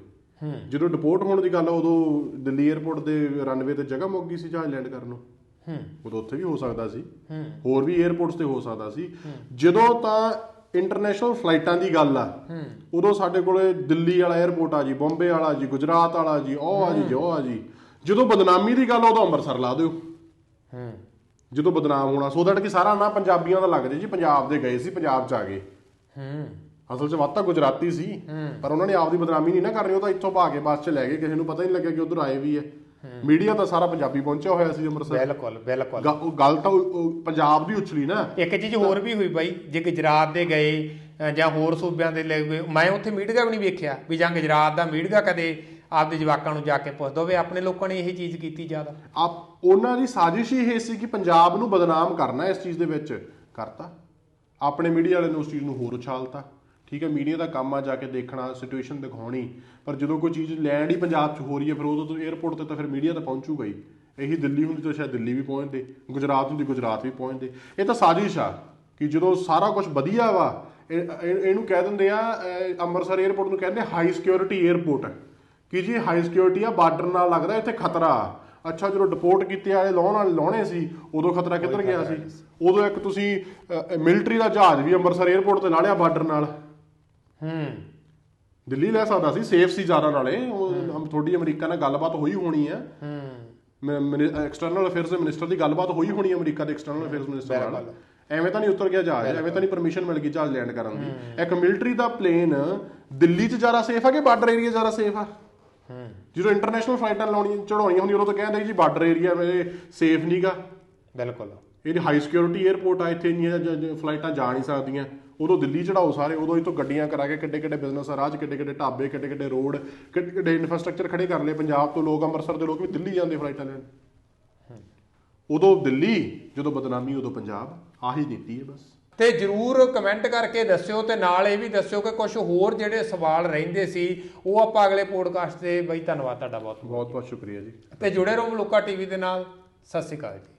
ਜਦੋਂ ਡਿਪੋਰਟ ਹੋਣ ਦੀ ਗੱਲ ਆ ਉਦੋਂ ਦਿੱਲੀ 에ਅਰਪੋਰਟ ਦੇ ਰਨਵੇ ਤੇ ਜਗ੍ਹਾ ਮੁੱਕ ਗਈ ਸੀ ਜਹਾਜ਼ ਲੈਂਡ ਕਰਨ ਨੂੰ। ਉਦੋਂ ਉੱਥੇ ਵੀ ਹੋ ਸਕਦਾ ਸੀ। ਹੋਰ ਵੀ 에ਅਰਪੋਰਟਸ ਤੇ ਹੋ ਸਕਦਾ ਸੀ। ਜਦੋਂ ਤਾਂ ਇੰਟਰਨੈਸ਼ਨਲ ਫਲਾਈਟਾਂ ਦੀ ਗੱਲ ਆ ਉਦੋਂ ਸਾਡੇ ਕੋਲੇ ਦਿੱਲੀ ਵਾਲਾ 에ਅਰਪੋਰਟ ਆ ਜੀ ਬੰਬੇ ਵਾਲਾ ਜੀ ਗੁਜਰਾਤ ਵਾਲਾ ਜੀ ਉਹ ਆ ਜੀ ਉਹ ਆ ਜੀ। ਜਦੋਂ ਬਦਨਾਮੀ ਦੀ ਗੱਲ ਉਦੋਂ ਅੰਮ੍ਰਿਤਸਰ ਲਾ ਦਿਓ। ਹੂੰ। ਜਦੋਂ ਬਦਨਾਮ ਹੋਣਾ ਸੋ ਦੈਟ ਕਿ ਸਾਰਾ ਨਾ ਪੰਜਾਬੀਆਂ ਦਾ ਲੱਗ ਜੇ ਜੀ ਪੰਜਾਬ ਦੇ ਗਏ ਸੀ ਪੰਜਾਬ ਚ ਆ ਗਏ। ਹੂੰ। ਅਸਲ 'ਚ ਵੱਧ ਤਾਂ ਗੁਜਰਾਤੀ ਸੀ ਪਰ ਉਹਨਾਂ ਨੇ ਆਪਦੀ ਬਦਨਾਮੀ ਨਹੀਂ ਨਾ ਕਰਨੀ ਉਹ ਤਾਂ ਇੱਥੋਂ ਭਾ ਕੇ ਬੱਸ 'ਚ ਲੈ ਗਏ ਕਿਸੇ ਨੂੰ ਪਤਾ ਹੀ ਨਹੀਂ ਲੱਗਿਆ ਕਿ ਉਧਰ ਆਏ ਵੀ ਹੈ ਮੀਡੀਆ ਤਾਂ ਸਾਰਾ ਪੰਜਾਬੀ ਪਹੁੰਚਿਆ ਹੋਇਆ ਸੀ ਅੰਮ੍ਰਿਤਸਰ। ਬਿਲਕੁਲ ਬਿਲਕੁਲ। ਗੱਲ ਤਾਂ ਪੰਜਾਬ ਦੀ ਉਛਲੀ ਨਾ। ਇੱਕ ਚੀਜ਼ ਹੋਰ ਵੀ ਹੋਈ ਬਾਈ ਜੇ ਗੁਜਰਾਤ ਦੇ ਗਏ ਜਾਂ ਹੋਰ ਸੂਬਿਆਂ ਦੇ ਲੈ ਗਏ ਮੈਂ ਉੱਥੇ ਮੀਡੀਆ ਵੀ ਨਹੀਂ ਵੇਖਿਆ ਵੀ ਜਾਂ ਗੁਜਰਾਤ ਦਾ ਮੀਡੀਆ ਕਦੇ ਆਪਦੇ ਜਵਾਕਾਂ ਨੂੰ ਜਾ ਕੇ ਪੁੱਛਦਾ ਹੋਵੇ ਆਪਣੇ ਲੋਕਾਂ ਨੇ ਇਹੀ ਚੀਜ਼ ਕੀਤੀ ਜ਼ਿਆਦਾ। ਆਪ ਉਹਨਾਂ ਦੀ ਸਾਜ਼ਿਸ਼ ਹੀ ਇਹ ਸੀ ਕਿ ਪੰਜਾਬ ਨੂੰ ਬਦਨਾਮ ਕਰਨਾ ਇਸ ਚੀਜ਼ ਦੇ ਵਿੱਚ। ਕਰਤਾ। ਆਪਣੇ ਮੀਡੀਆ ਵਾਲੇ ਨੇ ਉਸ ਚੀਜ਼ ਨੂੰ ਹੋਰ ਉਛਾਲਤਾ। ਠੀਕ ਹੈ ਮੀਡੀਆ ਦਾ ਕੰਮ ਆ ਜਾ ਕੇ ਦੇਖਣਾ ਸਿਚੁਏਸ਼ਨ ਦਿਖਾਉਣੀ ਪਰ ਜਦੋਂ ਕੋਈ ਚੀਜ਼ ਲੈਂਡ ਹੀ ਪੰਜਾਬ 'ਚ ਹੋ ਰਹੀ ਹੈ ਫਿਰ ਉਦੋਂ ਤੋਂ 에ਅਰਪੋਰਟ ਤੇ ਤਾਂ ਫਿਰ ਮੀਡੀਆ ਤਾਂ ਪਹੁੰਚੂਗਾ ਹੀ। ਇਹੀ ਦਿੱਲੀ ਹੁੰਦੀ ਤਾਂ ਸ਼ਾਇਦ ਦਿੱਲੀ ਵੀ ਪਹੁੰਚਦੇ ਗੁਜਰਾਤ ਹੁੰਦੀ ਗੁਜਰਾਤ ਵੀ ਪਹੁੰਚਦੇ। ਇਹ ਤਾਂ ਸਾਜ਼ਿਸ਼ ਆ ਕਿ ਜਦੋਂ ਸਾਰਾ ਕੁਝ ਵਧੀਆ ਵਾ ਇਹਨੂੰ ਕਹਿ ਦਿੰਦੇ ਆ ਅੰਮ੍ਰਿਤਸਰ 에ਅਰਪੋਰਟ ਨੂੰ ਕਹਿੰਦੇ ਹਾਈ ਸਿਕਿਉਰਿਟੀ 에ਅਰਪੋਰਟ ਕਿ ਜੀ ਹਾਈ ਸਿਕਿਉਰਿਟੀ ਆ ਬਾਰਡਰ ਨਾਲ ਲੱਗਦਾ ਇੱਥੇ ਖਤਰਾ। ਆ ਅੱਛਾ ਜਦੋਂ ਡਿਪੋਰਟ ਕੀਤੇ ਵਾਲੇ ਲਾਉਣ ਵਾਲੇ ਲਾਉਣੇ ਸੀ ਉਦੋਂ ਖਤਰਾ ਕਿੱਧਰ ਗਿਆ ਸੀ? ਉਦੋਂ ਇੱਕ ਤੁਸੀਂ ਮਿਲਟਰੀ ਦਾ ਜਹਾਜ਼ ਵੀ ਅੰਮ੍ਰਿਤਸਰ 에ਅਰਪੋਰਟ ਤੇ ਲਾ ਲਿਆ ਬਾਰਡਰ ਨਾਲ। ਹੂੰ। ਦਿੱਲੀ ਲੈ ਸਕਦਾ ਸੀ ਸੇਫ ਸੀ ਜ਼ਿਆਦਾ ਨਾਲੇ। ਉਹ ਤੁਹਾਡੀ ਅਮਰੀਕਾ ਨਾਲ ਗੱਲਬਾਤ ਹੋਈ ਹੋਣੀ ਹੈ। ਹੂੰ ਐਕਸਟਰਨਲ ਅਫੇਅਰਸ ਦੇ ਮਿਨਿਸਟਰ ਦੀ ਗੱਲਬਾਤ ਹੋਈ ਹੋਣੀ ਹੈ ਅਮਰੀਕਾ ਦੇ ਐਕਸਟਰਨਲ ਅਫੇਅਰਸ ਮਿਨਿਸਟਰ ਨਾਲ। ਐਵੇਂ ਤਾਂ ਨਹੀਂ ਉਤਰ ਗਿਆ ਜਹਾਜ਼ ਐਵੇਂ ਤਾਂ ਨਹੀਂ ਪਰਮਿਸ਼ਨ ਮਿਲ ਗਈ ਜਹਾਜ਼ ਲੈਂਡ ਕਰਨ ਦੀ। ਇੱਕ ਮਿਲਟਰੀ ਦਾ ਪਲੇਨ ਦਿੱਲੀ 'ਚ ਜ਼ਿਆਦਾ ਸੇਫ ਆ ਕਿ ਬਾਰਡਰ ਏਰੀਆ ਜ਼ਿਆਦਾ ਸੇਫ ਆ? ਹੂੰ। ਜਦੋਂ ਇੰਟਰਨੈਸ਼ਨਲ ਫਲਾਈਟਾਂ ਲਾਉਣੀਆਂ ਚੜਾਉਣੀਆਂ ਹੁੰਦੀਆਂ ਉਦੋਂ ਤਾਂ ਕਹਿੰਦੇ ਜੀ ਬਾਰਡਰ ਏਰੀਆ ਮੇਰੇ ਸੇਫ ਨਹੀਂਗਾ ਬਿਲਕੁਲ। ਇਹਦੀ ਹਾਈ ਸਿਕਿਉਰਿਟੀ 에ਅਰਪੋਰਟ ਆ ਇੱਥੇ ਜ- ਫਲਾਈਟਾਂ ਜਾ ਨਹੀਂ ਸਕਦੀਆਂ। ਉਦੋਂ ਦਿੱਲੀ ਚੜਾਓ ਸਾਰੇ ਉਦੋਂ ਇੱਥੋਂ ਗੱਡੀਆਂ ਕਰਾ ਕੇ ਕਿੱਡੇ ਕਿੱਡੇ ਬਿਜ਼ਨਸ ਆ ਰਾਜ ਕਿੱਡੇ ਕਿੱਡੇ ਢਾਬੇ ਕਿੱਡੇ ਕਿੱਡੇ ਰੋਡ ਕਿੱਡੇ ਕਿੱਡੇ ਇਨਫਰਾਸਟ੍ਰਕਚਰ ਖੜੇ ਕਰ ਲਏ ਪੰਜਾਬ ਤੋਂ ਲੋਕ ਅੰਮ੍ਰਿਤਸਰ ਦੇ ਲੋਕ ਵੀ ਦਿੱਲੀ ਜਾਂਦੇ ਫਲਾਈਟਾਂ ਲੈਣ। ਉਦੋਂ ਦਿੱਲੀ ਜਦੋਂ ਬਦਨਾਮੀ ਉਦੋਂ ਪੰਜਾਬ ਆਹੀ ਨੀਤੀ ਹੈ ਬਸ। ਤੇ ਜਰੂਰ ਕਮੈਂਟ ਕਰਕੇ ਦੱਸਿਓ ਤੇ ਨਾਲ ਇਹ ਵੀ ਦੱਸਿਓ ਕਿ ਕੁਝ ਹੋਰ ਜਿਹੜੇ ਸਵਾਲ ਰਹਿੰਦੇ ਸੀ ਉਹ ਆਪਾਂ ਅਗਲੇ ਪੋਡਕਾਸਟ ਤੇ ਬਈ ਧੰਨਵਾਦ ਤੁਹਾਡਾ ਬਹੁਤ ਬਹੁਤ ਬਹੁਤ ਸ਼ੁਕਰੀਆ ਜੀ। ਤੇ ਜੁੜੇ ਰਹੋ ਮਲੂਕਾ ਟੀਵੀ ਦੇ ਨਾਲ ਸਤਿ ਸ਼੍ਰੀ ਅਕਾਲ ਜੀ।